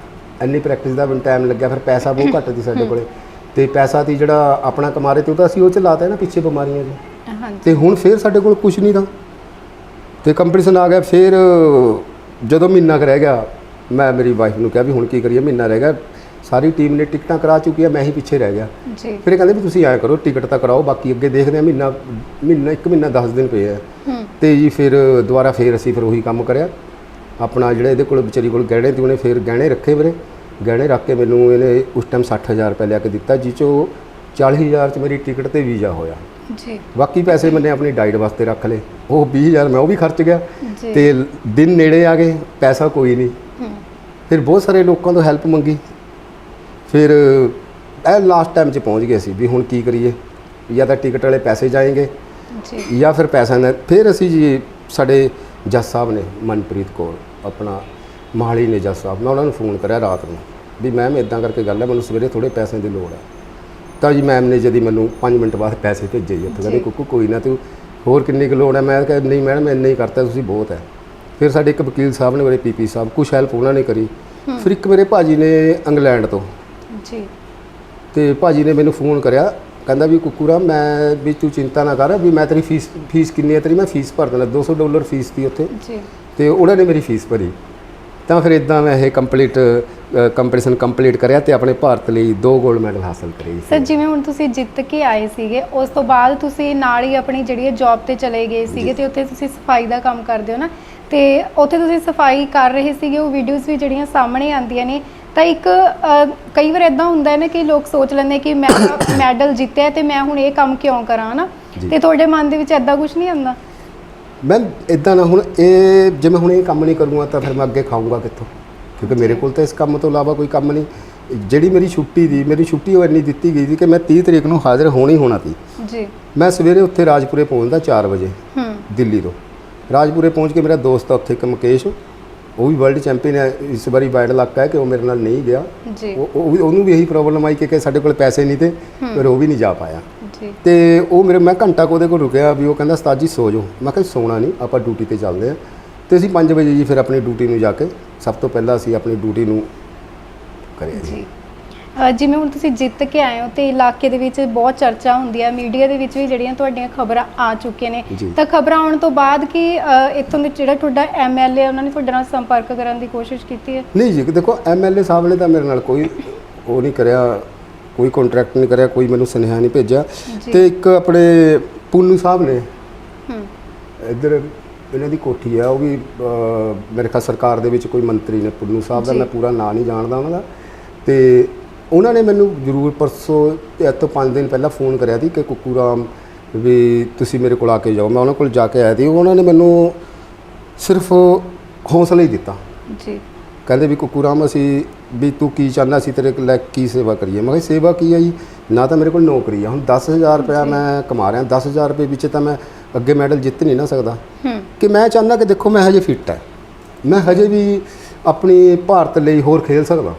Speaker 2: ਇੰਨੀ ਪ੍ਰੈਕਟਿਸ ਦਾ ਟਾਈਮ ਲੱਗਿਆ ਫਿਰ ਪੈਸਾ ਬਹੁਤ ਘੱਟ ਸੀ ਸਾਡੇ ਕੋਲੇ। ਤੇ ਪੈਸਾ ਤੀ ਜਿਹੜਾ ਆਪਣਾ ਕਮਾ ਰਹੇ ਤੇ ਉਹ ਤਾਂ ਅਸੀਂ ਉਹ ਚ ਲਾਤਾ ਨਾ ਪਿੱਛੇ ਬਿਮਾਰੀਆਂ ਦੇ ਤੇ ਹੁਣ ਫੇਰ ਸਾਡੇ ਕੋਲ ਕੁਝ ਨਹੀਂ ਤਾਂ। ਤੇ ਕੰਪੀਟੀਸ਼ਨ ਆ ਗਿਆ ਫੇਰ ਜਦੋਂ ਮਹੀਨਾ ਕੁ ਰਹਿ ਗਿਆ ਮੈਂ ਮੇਰੀ ਵਾਈਫ ਨੂੰ ਕਿਹਾ ਵੀ ਹੁਣ ਕੀ ਕਰੀਏ ਮਹੀਨਾ ਰਹਿ ਗਿਆ। ਸਾਰੀ ਟੀਮ ਨੇ ਟਿਕਟਾਂ ਕਰਾ ਚੁੱਕੀ ਆ ਮੈਂ ਹੀ ਪਿੱਛੇ ਰਹਿ ਗਿਆ।
Speaker 1: ਜੀ।
Speaker 2: ਫਿਰ ਇਹ ਕਹਿੰਦੇ ਵੀ ਤੁਸੀਂ ਐਂ ਕਰੋ ਟਿਕਟ ਤਾਂ ਕਰਾਓ ਬਾਕੀ ਅੱਗੇ ਦੇਖਦੇ ਆ ਮਹੀਨਾ ਮਹੀਨਾ ਇੱਕ ਮਹੀਨਾ 10 ਦਿਨ ਪਏ ਆ।
Speaker 1: ਹੂੰ।
Speaker 2: ਤੇ ਜੀ ਫਿਰ ਦੁਬਾਰਾ ਫੇਰ ਅਸੀਂ ਫਿਰ ਉਹੀ ਕੰਮ ਕਰਿਆ। ਆਪਣਾ ਜਿਹੜੇ ਇਹਦੇ ਕੋਲ ਵਿਚਾਰੀ ਕੋਲ ਗਹਿਣੇ ਤੇ ਉਹਨੇ ਫੇਰ ਗਹਿਣੇ ਰੱਖੇ ਮੇਰੇ ਗਹਿਣੇ ਰੱਖ ਕੇ ਮੈਨੂੰ ਇਹਨੇ ਉਸ ਟਾਈਮ 60000 ਰੁਪਏ ਲਿਆ ਕੇ ਦਿੱਤਾ ਜਿਸ ਚੋਂ 40000 ਚ ਮੇਰੀ ਟਿਕਟ ਤੇ ਵੀਜ਼ਾ ਹੋਇਆ।
Speaker 1: ਜੀ।
Speaker 2: ਬਾਕੀ ਪੈਸੇ ਮੈਨੇ ਆਪਣੀ ਡਾਈਟ ਵਾਸਤੇ ਰੱਖ ਲਏ। ਉਹ 20000 ਮੈਂ ਉਹ ਵੀ ਖਰਚ ਗਿਆ। ਤੇ ਦਿਨ ਨੇੜੇ ਆ ਗਏ ਪੈਸਾ ਕੋਈ ਨਹੀਂ। ਫਿਰ ਬਹੁਤ ਸਾਰੇ ਲੋਕਾਂ ਤੋਂ ਹੈਲਪ ਮੰਗੀ। ਫਿਰ ਇਹ ਲਾਸਟ ਟਾਈਮ 'ਚ ਪਹੁੰਚ ਗਏ ਸੀ ਵੀ ਹੁਣ ਕੀ ਕਰੀਏ? ਜਾਂ ਤਾਂ ਟਿਕਟ ਵਾਲੇ ਪੈਸੇ ਜਾਏਂਗੇ
Speaker 1: ਜੀ।
Speaker 2: ਜਾਂ ਫਿਰ ਪੈਸਾ ਨਾ ਫਿਰ ਅਸੀਂ ਜੀ ਸਾਡੇ ਜੱਜ ਸਾਹਿਬ ਨੇ ਮਨਪ੍ਰੀਤ ਕੌਰ ਆਪਣਾ ਮਹਾਲੀ ਨੇ ਜੱਜ ਸਾਹਿਬ ਮੈਂ ਉਹਨਾਂ ਨੂੰ ਫੋਨ ਕਰਿਆ ਰਾਤ ਨੂੰ ਵੀ ਮੈਮ ਇਦਾਂ ਕਰਕੇ ਗੱਲ ਹੈ ਮੈਨੂੰ ਸਵੇਰੇ ਥੋੜੇ ਪੈਸਿਆਂ ਦੀ ਲੋੜ ਹੈ। ਤਾਂ ਜੀ ਮੈਮ ਨੇ ਜਦੀ ਮੈਨੂੰ 5 ਮਿੰਟ ਬਾਅਦ ਪੈਸੇ ਭੇਜੇ ਜੀ ਉੱਥੇ ਕਹਿੰਦੇ। ਕੁੱਕੂ ਕੋਈ ਨਾ ਤੂੰ ਹੋਰ ਕਿੰਨੀ ਕੁ ਲੋੜ ਹੈ? ਮੈਂ ਕਿਹਾ ਨਹੀਂ ਮੈਡਮ ਇੰਨਾ ਹੀ ਕਰਤਾ ਤੁਸੀਂ ਬਹੁਤ ਹੈ। ਫਿਰ ਸਾਡੇ ਇੱਕ ਵਕੀਲ ਸਾਹਿਬ ਨੇ ਮੇਰੇ ਪੀਪੀ ਸਾਹਿਬ ਕੁਛ ਹੈਲਪ ਉਹਨਾਂ ਨੇ ਕਰੀ। ਫਿਰ ਇੱਕ ਮੇਰੇ ਭਾਜੀ ਨੇ ਇੰਗਲੈਂਡ ਤੋਂ
Speaker 1: ਜੀ।
Speaker 2: ਤੇ ਭਾਜੀ ਨੇ ਮੈਨੂੰ ਫੋਨ ਕਰਿਆ ਕਹਿੰਦਾ ਵੀ ਕੁੱਕੂਰਾ ਮੈਂ ਵੀ ਤੂੰ ਚਿੰਤਾ ਨਾ ਕਰ ਵੀ ਮੈਂ ਤੇਰੀ ਫੀਸ ਫੀਸ ਕਿੰਨੀ ਹੈ ਤੇਰੀ? ਮੈਂ ਫੀਸ ਭਰ ਦੇਣਾ 200 ਡਾਲਰ ਫੀਸ ਸੀ ਉੱਥੇ।
Speaker 1: ਜੀ।
Speaker 2: ਤੇ ਉਹਨਾਂ ਨੇ ਮੇਰੀ ਫੀਸ ਭਰੀ। ਤਾਂ ਫਿਰ ਇਦਾਂ ਮੈਂ ਇਹ ਕੰਪਲੀਟ ਕੰਪੀਟੀਸ਼ਨ ਕੰਪਲੀਟ ਕਰਿਆ ਤੇ ਆਪਣੇ ਭਾਰਤ ਲਈ ਦੋ 골ਡ ਮੈਡਲ ਹਾਸਲ ਕਰੇ
Speaker 1: ਸਰ ਜਿਵੇਂ ਹੁਣ ਤੁਸੀਂ ਜਿੱਤ ਕੇ ਆਏ ਸੀਗੇ ਉਸ ਤੋਂ ਬਾਅਦ ਤੁਸੀਂ ਨਾਲ ਹੀ ਆਪਣੀ ਜਿਹੜੀ ਜੌਬ ਤੇ ਚਲੇ ਗਏ ਸੀਗੇ ਤੇ ਉੱਥੇ ਤੁਸੀਂ ਸਫ਼ਾਈ ਦਾ ਕੰਮ ਕਰਦੇ ਹੋ ਨਾ? ਤੇ ਉੱਥੇ ਤੁਸੀਂ ਸਫ਼ਾਈ ਕਰ ਰਹੇ ਸੀਗੇ ਉਹ ਵੀਡੀਓਜ਼ ਵੀ ਜਿਹੜੀਆਂ ਸਾਹਮਣੇ ਆਉਂਦੀਆਂ ਨੇ ਤਾਂ ਇੱਕ ਕਈ ਵਾਰ ਇਦਾਂ ਹੁੰਦਾ ਹੈ ਨਾ ਕਿ ਲੋਕ ਸੋਚ ਲੈਂਦੇ ਕਿ ਮੈਂ *coughs* ਮੈਡਲ ਜਿੱਤਿਆ ਤੇ ਮੈਂ ਹੁਣ ਇਹ ਕੰਮ ਕਿਉਂ ਕਰਾਂ ਨਾ
Speaker 2: ਜੀ।
Speaker 1: ਤੇ ਤੁਹਾਡੇ ਮਨ ਦੇ ਵਿੱਚ ਐਦਾਂ ਕੁਝ ਨਹੀਂ ਆਉਂਦਾ?
Speaker 2: ਮੈਂ ਇਦਾਂ ਨਾ ਹੁਣ ਇਹ ਜੇ ਮੈਂ ਹੁਣ ਇਹ ਕੰਮ ਨਹੀਂ ਕਰੂੰਗਾ ਤਾਂ ਫਿਰ ਮੈਂ ਅੱਗੇ ਖਾਊਂਗਾ ਕਿੱਥੋਂ? ਕਿਉਂਕਿ ਮੇਰੇ ਕੋਲ ਤਾਂ ਇਸ ਕੰਮ ਤੋਂ ਇਲਾਵਾ ਕੋਈ ਕੰਮ ਨਹੀਂ। ਜਿਹੜੀ ਮੇਰੀ ਛੁੱਟੀ ਦੀ ਮੇਰੀ ਛੁੱਟੀ ਉਹ ਇੰਨੀ ਦਿੱਤੀ ਗਈ ਸੀ ਕਿ ਮੈਂ 30 ਤਰੀਕ ਨੂੰ ਹਾਜ਼ਰ ਹੋਣੀ ਹੋਣਾ ਸੀ।
Speaker 1: ਜੀ।
Speaker 2: ਮੈਂ ਸਵੇਰੇ ਉੱਥੇ ਰਾਜਪੁਰੇ ਪਹੁੰਚਦਾ 4 ਵਜੇ
Speaker 1: ਹੂੰ।
Speaker 2: ਦਿੱਲੀ ਤੋਂ। ਰਾਜਪੁਰੇ ਪਹੁੰਚ ਕੇ ਮੇਰਾ ਦੋਸਤ ਆ ਉੱਥੇ ਇੱਕ ਮੁਕੇਸ਼। ਉਹ ਵੀ ਵਰਲਡ ਚੈਂਪੀਅਨ ਹੈ ਇਸ ਵਾਰੀ ਵਾਈਡ ਲੱਕ ਹੈ ਕਿ ਉਹ ਮੇਰੇ ਨਾਲ ਨਹੀਂ ਗਿਆ।
Speaker 1: ਜੀ।
Speaker 2: ਉਹ ਉਹ ਵੀ- ਉਹਨੂੰ ਵੀ ਇਹੀ ਪ੍ਰੋਬਲਮ ਆਈ ਕਿ ਕਿ ਸਾਡੇ ਕੋਲ ਪੈਸੇ ਨਹੀਂ ਤੇ ਫਿਰ ਉਹ ਵੀ ਨਹੀਂ ਜਾ ਪਾਇਆ।
Speaker 1: ਜੀ।
Speaker 2: ਤੇ ਉਹ ਮੇਰੇ ਮੈਂ ਘੰਟਾ ਕੁ ਉਹਦੇ ਕੋਲ ਰੁਕਿਆ ਵੀ ਉਹ ਕਹਿੰਦਾ ਉਸਤਾਦ ਜੀ ਸੋ ਜਾਓ। ਮੈਂ ਕਿਹਾ ਸੋਣਾ ਨਹੀਂ ਆਪਾਂ ਡਿਊਟੀ ਤੇ ਚੱਲਦੇ ਆ ਤੇ ਅਸੀਂ 5 ਵਜੇ ਜੀ ਫਿਰ ਆਪਣੀ ਡਿਊਟੀ ਨੂੰ ਜਾ ਕੇ ਸਭ ਤੋਂ ਪਹਿਲਾਂ ਅਸੀਂ ਆਪਣੀ ਡਿਊਟੀ ਨੂੰ ਕਰਿਆ ਜੀ।
Speaker 1: ਅ, ਜਿਵੇਂ ਹੁਣ ਤੁਸੀਂ ਜਿੱਤ ਕੇ ਆਏ ਹੋ ਤੇ ਇਲਾਕੇ ਦੇ ਵਿੱਚ ਬਹੁਤ ਚਰਚਾ ਹੁੰਦੀ ਹੈ ਮੀਡੀਆ ਦੇ ਵਿੱਚ ਵੀ ਜਿਹੜੀਆਂ ਤੁਹਾਡੀਆਂ ਖਬਰਾਂ ਆ ਚੁੱਕੀਆਂ ਨੇ
Speaker 2: ਜੀ।
Speaker 1: ਤਾਂ ਖਬਰਾਂ ਆਉਣ ਤੋਂ ਬਾਅਦ ਕੀ ਅ, ਇੱਥੋਂ ਦੇ ਜਿਹੜਾ ਤੁਹਾਡਾ ਐਮਐਲਏ ਉਹਨਾਂ ਨੇ ਤੁਹਾਡੇ ਨਾਲ ਸੰਪਰਕ ਕਰਨ ਦੀ ਕੋਸ਼ਿਸ਼ ਕੀਤੀ ਹੈ
Speaker 2: ਨਹੀਂ ਜੀ ਦੇਖੋ ਐਮਐਲਏ ਸਾਹਿਬ ਨੇ ਤਾਂ ਮੇਰੇ ਨਾਲ ਕੋਈ ਉਹ ਨਹੀਂ ਕਰਿਆ ਕੋਈ ਕੰਟਰੈਕਟ ਨਹੀਂ ਕਰਿਆ ਕੋਈ ਮੈਨੂੰ ਸੁਨੇਹਾ ਨਹੀਂ ਭੇਜਿਆ
Speaker 1: ਜੀ।
Speaker 2: ਤੇ ਇੱਕ ਆਪਣੇ ਪੁੰਨੂ ਸਾਹਿਬ ਨੇ
Speaker 1: ਹੂੰ
Speaker 2: ਇੱਧਰ ਇਹਨਾਂ ਦੀ ਕੋਠੀ ਆ ਉਹ ਵੀ ਅਹ, ਮੇਰੇ ਖਿਆਲ ਸਰਕਾਰ ਦੇ ਵਿੱਚ ਕੋਈ ਮੰਤਰੀ ਨੇ ਪੁੰਨੂ ਸਾਹਿਬ ਦਾ
Speaker 1: ਜੀ।
Speaker 2: ਮੈਂ ਪੂਰਾ ਨਾਂ ਨਹੀਂ ਜਾਣਦਾ ਉਹਨਾਂ ਦਾ ਤੇ ਉਹਨਾਂ ਨੇ ਮੈਨੂੰ ਜ਼ਰੂਰ ਪਰਸੋਂ ਤੇ ਅੱਜ ਤੋਂ 5 ਦਿਨ ਪਹਿਲਾਂ ਫੋਨ ਕਰਿਆ ਸੀ ਕਿ ਕੁੱਕੂ ਰਾਮ ਵੀ ਤੁਸੀਂ ਮੇਰੇ ਕੋਲ ਆ ਕੇ ਜਾਓ। ਮੈਂ ਉਹਨਾਂ ਕੋਲ ਜਾ ਕੇ ਆਇਆ ਸੀ। ਉਹਨਾਂ ਨੇ ਮੈਨੂੰ ਸਿਰਫ ਹੌਸਲਾ ਹੀ ਦਿੱਤਾ।
Speaker 1: ਜੀ।
Speaker 2: ਕਹਿੰਦੇ ਵੀ ਕੁੱਕੂ ਰਾਮ ਅਸੀਂ ਵੀ ਤੂੰ ਕੀ ਚਾਹੁੰਦਾ ਸੀ? ਤੇਰੇ ਲੈ ਕੀ ਸੇਵਾ ਕਰੀਏ? ਮੈਂ ਕਿਹਾ ਸੇਵਾ ਕੀ ਹੈ ਜੀ? ਨਾ ਤਾਂ ਮੇਰੇ ਕੋਲ ਨੌਕਰੀ ਆ। ਹੁਣ 10000 ਰੁਪਇਆ ਮੈਂ ਕਮਾ ਰਿਹਾ। 10000 ਰੁਪਏ ਵਿੱਚ ਤਾਂ ਮੈਂ ਅੱਗੇ ਮੈਡਲ ਜਿੱਤ ਨਹੀਂ ਨਾ ਸਕਦਾ। ਕਿ ਮੈਂ ਚਾਹੁੰਦਾ ਕਿ ਦੇਖੋ ਮੈਂ ਹਜੇ ਫਿੱਟ ਹੈ ਮੈਂ ਹਜੇ ਵੀ ਆਪਣੀ ਭਾਰਤ ਲਈ ਹੋਰ ਖੇਲ ਸਕਦਾ।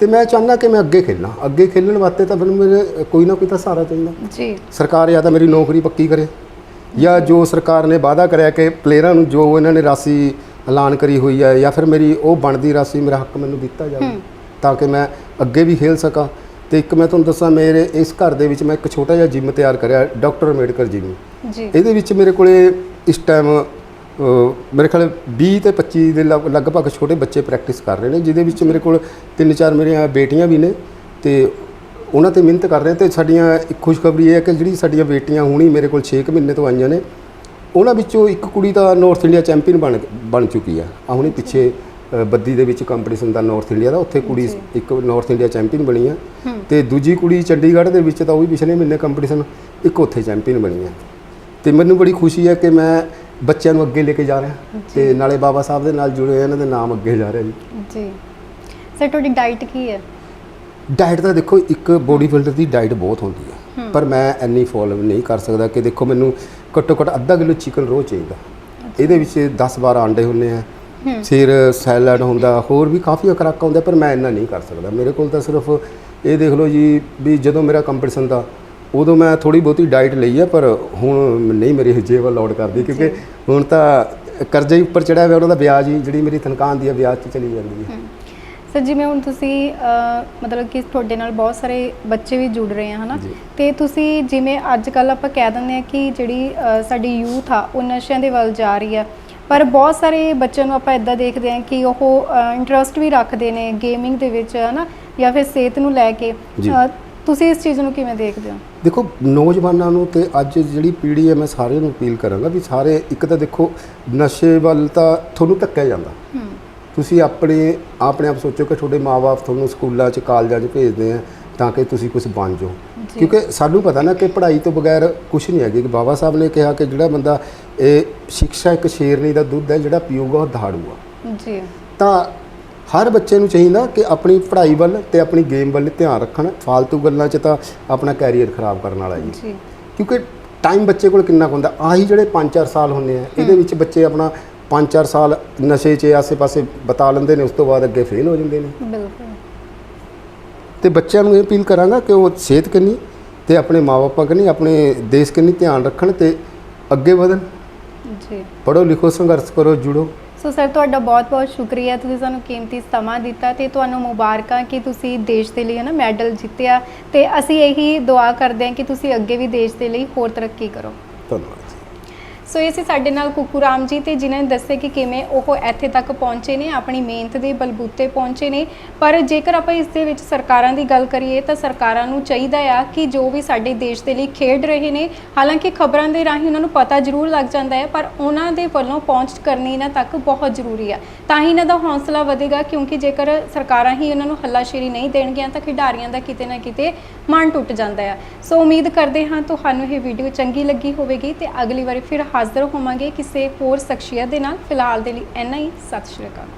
Speaker 2: ਤੇ ਮੈਂ ਚਾਹੁੰਦਾ ਕਿ ਮੈਂ ਅੱਗੇ ਖੇਲਾਂ। ਅੱਗੇ ਖੇਲਣ ਵਾਸਤੇ ਤਾਂ ਫਿਰ ਮੇਰੇ ਕੋਈ ਨਾ ਕੋਈ ਤਾਂ ਸਹਾਰਾ ਚਾਹੀਦਾ।
Speaker 1: ਜੀ।
Speaker 2: ਸਰਕਾਰ ਜਾਂ ਤਾਂ ਮੇਰੀ ਨੌਕਰੀ ਪੱਕੀ ਕਰੇ ਜਾਂ ਜੋ ਸਰਕਾਰ ਨੇ ਵਾਅਦਾ ਕਰਿਆ ਕਿ ਪਲੇਅਰਾਂ ਨੂੰ ਜੋ ਇਹਨਾਂ ਨੇ ਰਾਸ਼ੀ ਐਲਾਨ ਕਰੀ ਹੋਈ ਹੈ ਜਾਂ ਫਿਰ ਮੇਰੀ ਉਹ ਬਣਦੀ ਰਾਸ਼ੀ ਮੇਰਾ ਹੱਕ ਮੈਨੂੰ ਦਿੱਤਾ ਜਾਵੇ। ਤਾਂ ਕਿ ਮੈਂ ਅੱਗੇ ਵੀ ਖੇਲ ਸਕਾਂ। ਤੇ ਇੱਕ ਮੈਂ ਤੁਹਾਨੂੰ ਦੱਸਾਂ ਮੇਰੇ ਇਸ ਘਰ ਦੇ ਵਿੱਚ ਮੈਂ ਇੱਕ ਛੋਟਾ ਜਿਹਾ ਜਿਮ ਤਿਆਰ ਕਰਿਆ ਡਾਕਟਰ ਅੰਬੇਡਕਰ ਜਿਮ
Speaker 1: ਜੀ।
Speaker 2: ਇਹਦੇ ਵਿੱਚ ਮੇਰੇ ਕੋਲੇ ਇਸ ਟਾਈਮ ਮੇਰੇ ਖਿਆਲ 20 ਤੇ 25 ਦੇ ਲਗ- ਲਗਭਗ ਛੋਟੇ ਬੱਚੇ ਪ੍ਰੈਕਟਿਸ ਕਰ ਰਹੇ ਨੇ ਜਿਹਦੇ ਵਿੱਚ ਮੇਰੇ ਕੋਲ ਤਿੰਨ ਚਾਰ ਮੇਰੀਆਂ ਬੇਟੀਆਂ ਵੀ ਨੇ ਤੇ ਉਹਨਾਂ ਤੇ ਮਿਹਨਤ ਕਰ ਰਹੇ ਤੇ ਸਾਡੀਆਂ ਇੱਕ ਖੁਸ਼ਖਬਰੀ ਇਹ ਹੈ ਕਿ ਜਿਹੜੀ ਸਾਡੀਆਂ ਬੇਟੀਆਂ ਹੁਣੀ ਮੇਰੇ ਕੋਲ 6 ਮਹੀਨੇ ਤੋਂ ਆਈਆਂ ਨੇ ਉਹਨਾਂ ਵਿੱਚੋਂ ਇੱਕ ਕੁੜੀ ਤਾਂ ਨਾਰਥ ਇੰਡੀਆ ਚੈਂਪੀਅਨ ਬਣ ਬਣ ਚੁੱਕੀ ਆ। ਆ ਹੁਣੀ ਪਿੱਛੇ ਅ, ਬੱਦੀ ਦੇ ਵਿੱਚ ਕੰਪੀਟੀਸ਼ਨ ਦਾ ਨਾਰਥ ਇੰਡੀਆ ਦਾ ਉੱਥੇ ਕੁੜੀ। ਇੱਕ ਨਾਰਥ ਇੰਡੀਆ ਚੈਂਪੀਅਨ ਬਣੀ ਆ ਤੇ ਦੂਜੀ ਕੁੜੀ ਚੰਡੀਗੜ੍ਹ ਦੇ ਵਿੱਚ ਤਾਂ ਉਹ ਵੀ ਪਿਛਲੇ ਮਹੀਨੇ ਕੰਪੀਟੀਸ਼ਨ ਇੱਕ ਉੱਥੇ ਚੈਂਪੀਅਨ ਬਣੀ ਹੈ ਤੇ ਮੈਨੂੰ ਬੜੀ ਖੁਸ਼ੀ ਹੈ ਕਿ ਮੈਂ ਬੱਚਿਆਂ ਨੂੰ ਅੱਗੇ ਲੈ ਕੇ ਜਾ ਰਿਹਾ ਤੇ ਨਾਲੇ ਬਾਬਾ ਸਾਹਿਬ ਦੇ ਨਾਲ ਜੁੜੇ ਹੋਏ ਇਹਨਾਂ ਦੇ ਨਾਮ ਅੱਗੇ ਜਾ ਰਿਹਾ ਜੀ।
Speaker 1: ਜੀ। ਸਰ ਤੁਹਾਡੀ ਡਾਈਟ ਕੀ ਹੈ?
Speaker 2: ਡਾਈਟ ਤਾਂ ਦੇਖੋ ਇੱਕ ਬੋਡੀ ਬਿਲਡਰ ਦੀ ਡਾਈਟ ਬਹੁਤ ਹੁੰਦੀ ਹੈ। ਪਰ ਮੈਂ ਇੰਨੀ ਫੋਲੋ ਨਹੀਂ ਕਰ ਸਕਦਾ ਕਿ ਦੇਖੋ ਮੈਨੂੰ ਘੱਟੋ ਘੱਟ ਅੱਧਾ ਕਿਲੋ ਚਿਕਨ ਰੋਜ਼ ਚਾਹੀਦਾ। ਇਹਦੇ ਵਿੱਚ 10 12 ਆਂਡੇ ਹੁੰਦੇ ਆ।
Speaker 1: ਹੂੰ।
Speaker 2: ਫਿਰ ਸੈਲਡ ਹੁੰਦਾ ਹੋਰ ਵੀ ਕਾਫੀ ਖੁਰਾਕਾਂ ਹੁੰਦਾ ਪਰ ਮੈਂ ਇੰਨਾ ਨਹੀਂ ਕਰ ਸਕਦਾ। ਮੇਰੇ ਕੋਲ ਤਾਂ ਸਿਰਫ ਇਹ ਦੇਖ ਲਓ ਜੀ ਵੀ ਜਦੋਂ ਮੇਰਾ ਕੰਪੀਟੀਸ਼ਨ ਦਾ ਉਦੋਂ ਮੈਂ ਥੋੜੀ ਬਹੁਤੀ ਡਾਈਟ ਲਈ ਹੈ ਪਰ ਹੁਣ ਨਹੀਂ ਮੇਰੀ ਜੇਬ ਲੋਡ ਕਰਦੀ ਕਿਉਂਕਿ ਹੁਣ ਤਾਂ ਕਰਜ਼ਾ ਉੱਪਰ ਚੜਿਆ ਹੋਇਆ ਉਹਨਾਂ ਦਾ ਵਿਆਜ ਹੀ ਜਿਹੜੀ ਮੇਰੀ ਤਨਖਾਹ ਆਉਂਦੀ ਹੈ ਵਿਆਜ 'ਚ ਚਲੀ ਜਾਂਦੀ ਹੈ।
Speaker 1: ਸਰ ਜਿਵੇਂ ਹੁਣ ਤੁਸੀਂ ਮਤਲਬ ਕਿ ਤੁਹਾਡੇ ਨਾਲ ਬਹੁਤ ਸਾਰੇ ਬੱਚੇ ਵੀ ਜੁੜ ਰਹੇ ਆ ਹਨਾ। ਤੇ ਤੁਸੀਂ ਜਿਵੇਂ ਅੱਜ ਕੱਲ ਆਪਾਂ ਕਹਿ ਦਿੰਦੇ ਆ ਕਿ ਜਿਹੜੀ ਸਾਡੀ ਯੂਥ ਆ ਉਹ ਨਸ਼ਿਆਂ ਦੇ ਵੱਲ ਜਾ ਰਹੀ ਆ। ਪਰ ਬਹੁਤ ਸਾਰੇ ਬੱਚਿਆਂ ਨੂੰ ਆਪਾਂ ਇਦਾਂ ਦੇਖਦੇ ਆ ਕਿ ਉਹ ਇੰਟਰਸਟ ਵੀ ਰੱਖਦੇ ਨੇ ਗੇਮਿੰਗ ਦੇ ਵਿੱਚ ਹਨਾ? ਜਾਂ ਫਿਰ ਸਿਹਤ ਨੂੰ ਲੈ ਕੇ। ਤੁਸੀਂ ਇਸ ਚੀਜ਼ ਨੂੰ ਕਿਵੇਂ ਦੇਖਦੇ ਹੋ?
Speaker 2: ਦੇਖੋ ਨੌਜਵਾਨਾਂ ਨੂੰ ਤੇ ਅੱਜ ਜਿਹੜੀ ਪੀੜ੍ਹੀ ਹੈ ਮੈਂ ਸਾਰਿਆਂ ਨੂੰ ਅਪੀਲ ਕਰਾਂਗਾ ਵੀ ਸਾਰੇ ਇੱਕ ਤਾਂ ਦੇਖੋ ਨਸ਼ੇ ਵੱਲ ਤਾਂ ਤੁਹਾਨੂੰ ਧੱਕਿਆ ਜਾਂਦਾ। ਤੁਸੀਂ ਆਪਣੇ ਆਪਣੇ ਆਪ ਸੋਚੋ ਕਿ ਤੁਹਾਡੇ ਮਾਪੇ ਤੁਹਾਨੂੰ ਸਕੂਲਾਂ 'ਚ ਕਾਲਜਾਂ 'ਚ ਭੇਜਦੇ ਆ ਤਾਂ ਕਿ ਤੁਸੀਂ ਕੁਝ ਬਣ ਜਾਓ। ਕਿਉਂਕਿ ਸਾਨੂੰ ਪਤਾ ਨਾ ਕਿ ਪੜ੍ਹਾਈ ਤੋਂ ਬਗੈਰ ਕੁਝ ਨਹੀਂ ਹੈਗੀ। ਕਿ ਬਾਬਾ ਸਾਹਿਬ ਨੇ ਕਿਹਾ ਕਿ ਜਿਹੜਾ ਬੰਦਾ ਇਹ ਸਿੱਖਿਆ ਇੱਕ ਸ਼ੇਰਨੀ ਦਾ ਦੁੱਧ ਹੈ ਜਿਹੜਾ ਪੀਊਗਾ ਉਹ ਦਹਾੜੂਗਾ
Speaker 1: ਜੀ।
Speaker 2: ਤਾਂ ਹਰ ਬੱਚੇ ਨੂੰ ਚਾਹੀਦਾ ਕਿ ਆਪਣੀ ਪੜ੍ਹਾਈ ਵੱਲ ਤੇ ਆਪਣੀ ਗੇਮ ਵੱਲ ਧਿਆਨ ਰੱਖਣ। ਫालतू ਗੱਲਾਂ 'ਚ ਤਾਂ ਆਪਣਾ ਕੈਰੀਅਰ ਖਰਾਬ ਕਰਨ ਵਾਲਾ ਜੀ। ਕਿਉਂਕਿ ਟਾਈਮ ਬੱਚੇ ਕੋਲ ਕਿੰਨਾ ਹੁੰਦਾ ਆਹੀ ਜਿਹੜੇ 5-4 ਸਾਲ ਹੁੰਦੇ ਆ ਇਹਦੇ ਵਿੱਚ ਬੱਚੇ ਆਪਣਾ 5-4 ਸਾਲ ਨਸ਼ੇ 'ਚ ਆਸੇ-ਪਾਸੇ ਬਤਾ ਲੈਂਦੇ ਨੇ ਉਸ ਤੋਂ ਬਾਅਦ ਅੱਗੇ ਫੇਲ ਹੋ ਜਾਂਦੇ ਨੇ।
Speaker 1: ਬਿਲਕੁਲ।
Speaker 2: ਤੇ ਬੱਚਿਆਂ ਨੂੰ ਇਹ ਅਪੀਲ ਕਰਾਂਗਾ ਕਿ ਉਹ ਸਿਹਤ ਕੰਨੀ ਤੇ ਆਪਣੇ ਮਾਪੇ ਕੰਨੀ ਆਪਣੇ ਦੇਸ਼ ਕੰਨੀ ਧਿਆਨ ਰੱਖਣ ਤੇ ਅੱਗੇ ਵਧਣ।
Speaker 1: ਜੀ।
Speaker 2: ਪੜ੍ਹੋ ਲਿਖੋ ਸੰਘਰਸ਼ ਕਰੋ ਜੁੜੋ।
Speaker 1: ਸੋ ਸਰ ਤੁਹਾਡਾ ਬਹੁਤ-ਬਹੁਤ ਸ਼ੁਕਰੀਆ। ਤੁਸੀਂ ਸਾਨੂੰ ਕੀਮਤੀ ਸਮਾਂ ਦਿੱਤਾ ਤੇ ਤੁਹਾਨੂੰ ਮੁਬਾਰਕਾਂ ਕਿ ਤੁਸੀਂ ਦੇਸ਼ ਦੇ ਲਈ ਹੈ ਨਾ ਮੈਡਲ ਜਿੱਤਿਆ। ਤੇ ਅਸੀਂ ਇਹੀ ਦੁਆ ਕਰਦੇ ਹਾਂ ਕਿ ਤੁਸੀਂ ਅੱਗੇ ਵੀ ਦੇਸ਼ ਦੇ ਲਈ ਹੋਰ ਤਰੱਕੀ ਕਰੋ।
Speaker 2: ਧੰਨਵਾਦ।
Speaker 1: ਸੋ ਇਹ ਸੀ ਸਾਡੇ ਨਾਲ ਕੁਕੂ ਰਾਮ ਜੀ ਤੇ ਜਿਨ੍ਹਾਂ ਨੇ ਦੱਸਿਆ ਕਿ ਕਿਵੇਂ ਉਹ ਇੱਥੇ ਤੱਕ ਪਹੁੰਚੇ ਨੇ, ਆਪਣੀ ਮਿਹਨਤ ਦੇ ਬਲਬੂਤੇ ਪਹੁੰਚੇ ਨੇ। ਪਰ ਜੇਕਰ ਆਪਾਂ ਇਸ ਦੇ ਵਿੱਚ ਸਰਕਾਰਾਂ ਦੀ ਗੱਲ ਕਰੀਏ ਤਾਂ ਸਰਕਾਰਾਂ ਨੂੰ ਚਾਹੀਦਾ ਆ ਕਿ ਜੋ ਵੀ ਸਾਡੇ ਦੇਸ਼ ਦੇ ਲਈ ਖੇਡ ਰਹੇ ਨੇ, ਹਾਲਾਂਕਿ ਖਬਰਾਂ ਦੇ ਰਾਹੀਂ ਉਹਨਾਂ ਨੂੰ ਪਤਾ ਜ਼ਰੂਰ ਲੱਗ ਜਾਂਦਾ ਹੈ ਪਰ ਉਹਨਾਂ ਦੇ ਵੱਲੋਂ ਪਹੁੰਚ ਕਰਨੀ ਇਹਨਾਂ ਤੱਕ ਬਹੁਤ ਜ਼ਰੂਰੀ ਆ। ਤਾਂ ਹੀ ਇਹਨਾਂ ਦਾ ਹੌਸਲਾ ਵਧੇਗਾ, ਕਿਉਂਕਿ ਜੇਕਰ ਸਰਕਾਰਾਂ ਹੀ ਉਹਨਾਂ ਨੂੰ ਹੱਲਾਸ਼ੇਰੀ ਨਹੀਂ ਦੇਣਗੀਆਂ ਤਾਂ ਖਿਡਾਰੀਆਂ ਦਾ ਕਿਤੇ ਨਾ ਕਿਤੇ ਮਨ ਟੁੱਟ ਜਾਂਦਾ ਆ। ਸੋ ਉਮੀਦ ਕਰਦੇ ਹਾਂ ਤੁਹਾਨੂੰ ਇਹ ਵੀਡੀਓ ਚੰਗੀ ਲੱਗੀ ਹੋਵੇਗੀ ਤੇ ਅਗਲੀ ਵਾਰੀ ਫਿਰ ਹਾਜ਼ਰ ਹੋਵਾਂਗੇ ਕਿਸੇ ਹੋਰ ਸ਼ਖਸੀਅਤ ਦੇ ਨਾਲ। ਫਿਲਹਾਲ ਦੇ ਲਈ ਇੰਨਾ ਹੀ। ਸਤਿ ਸ਼੍ਰੀ ਅਕਾਲ।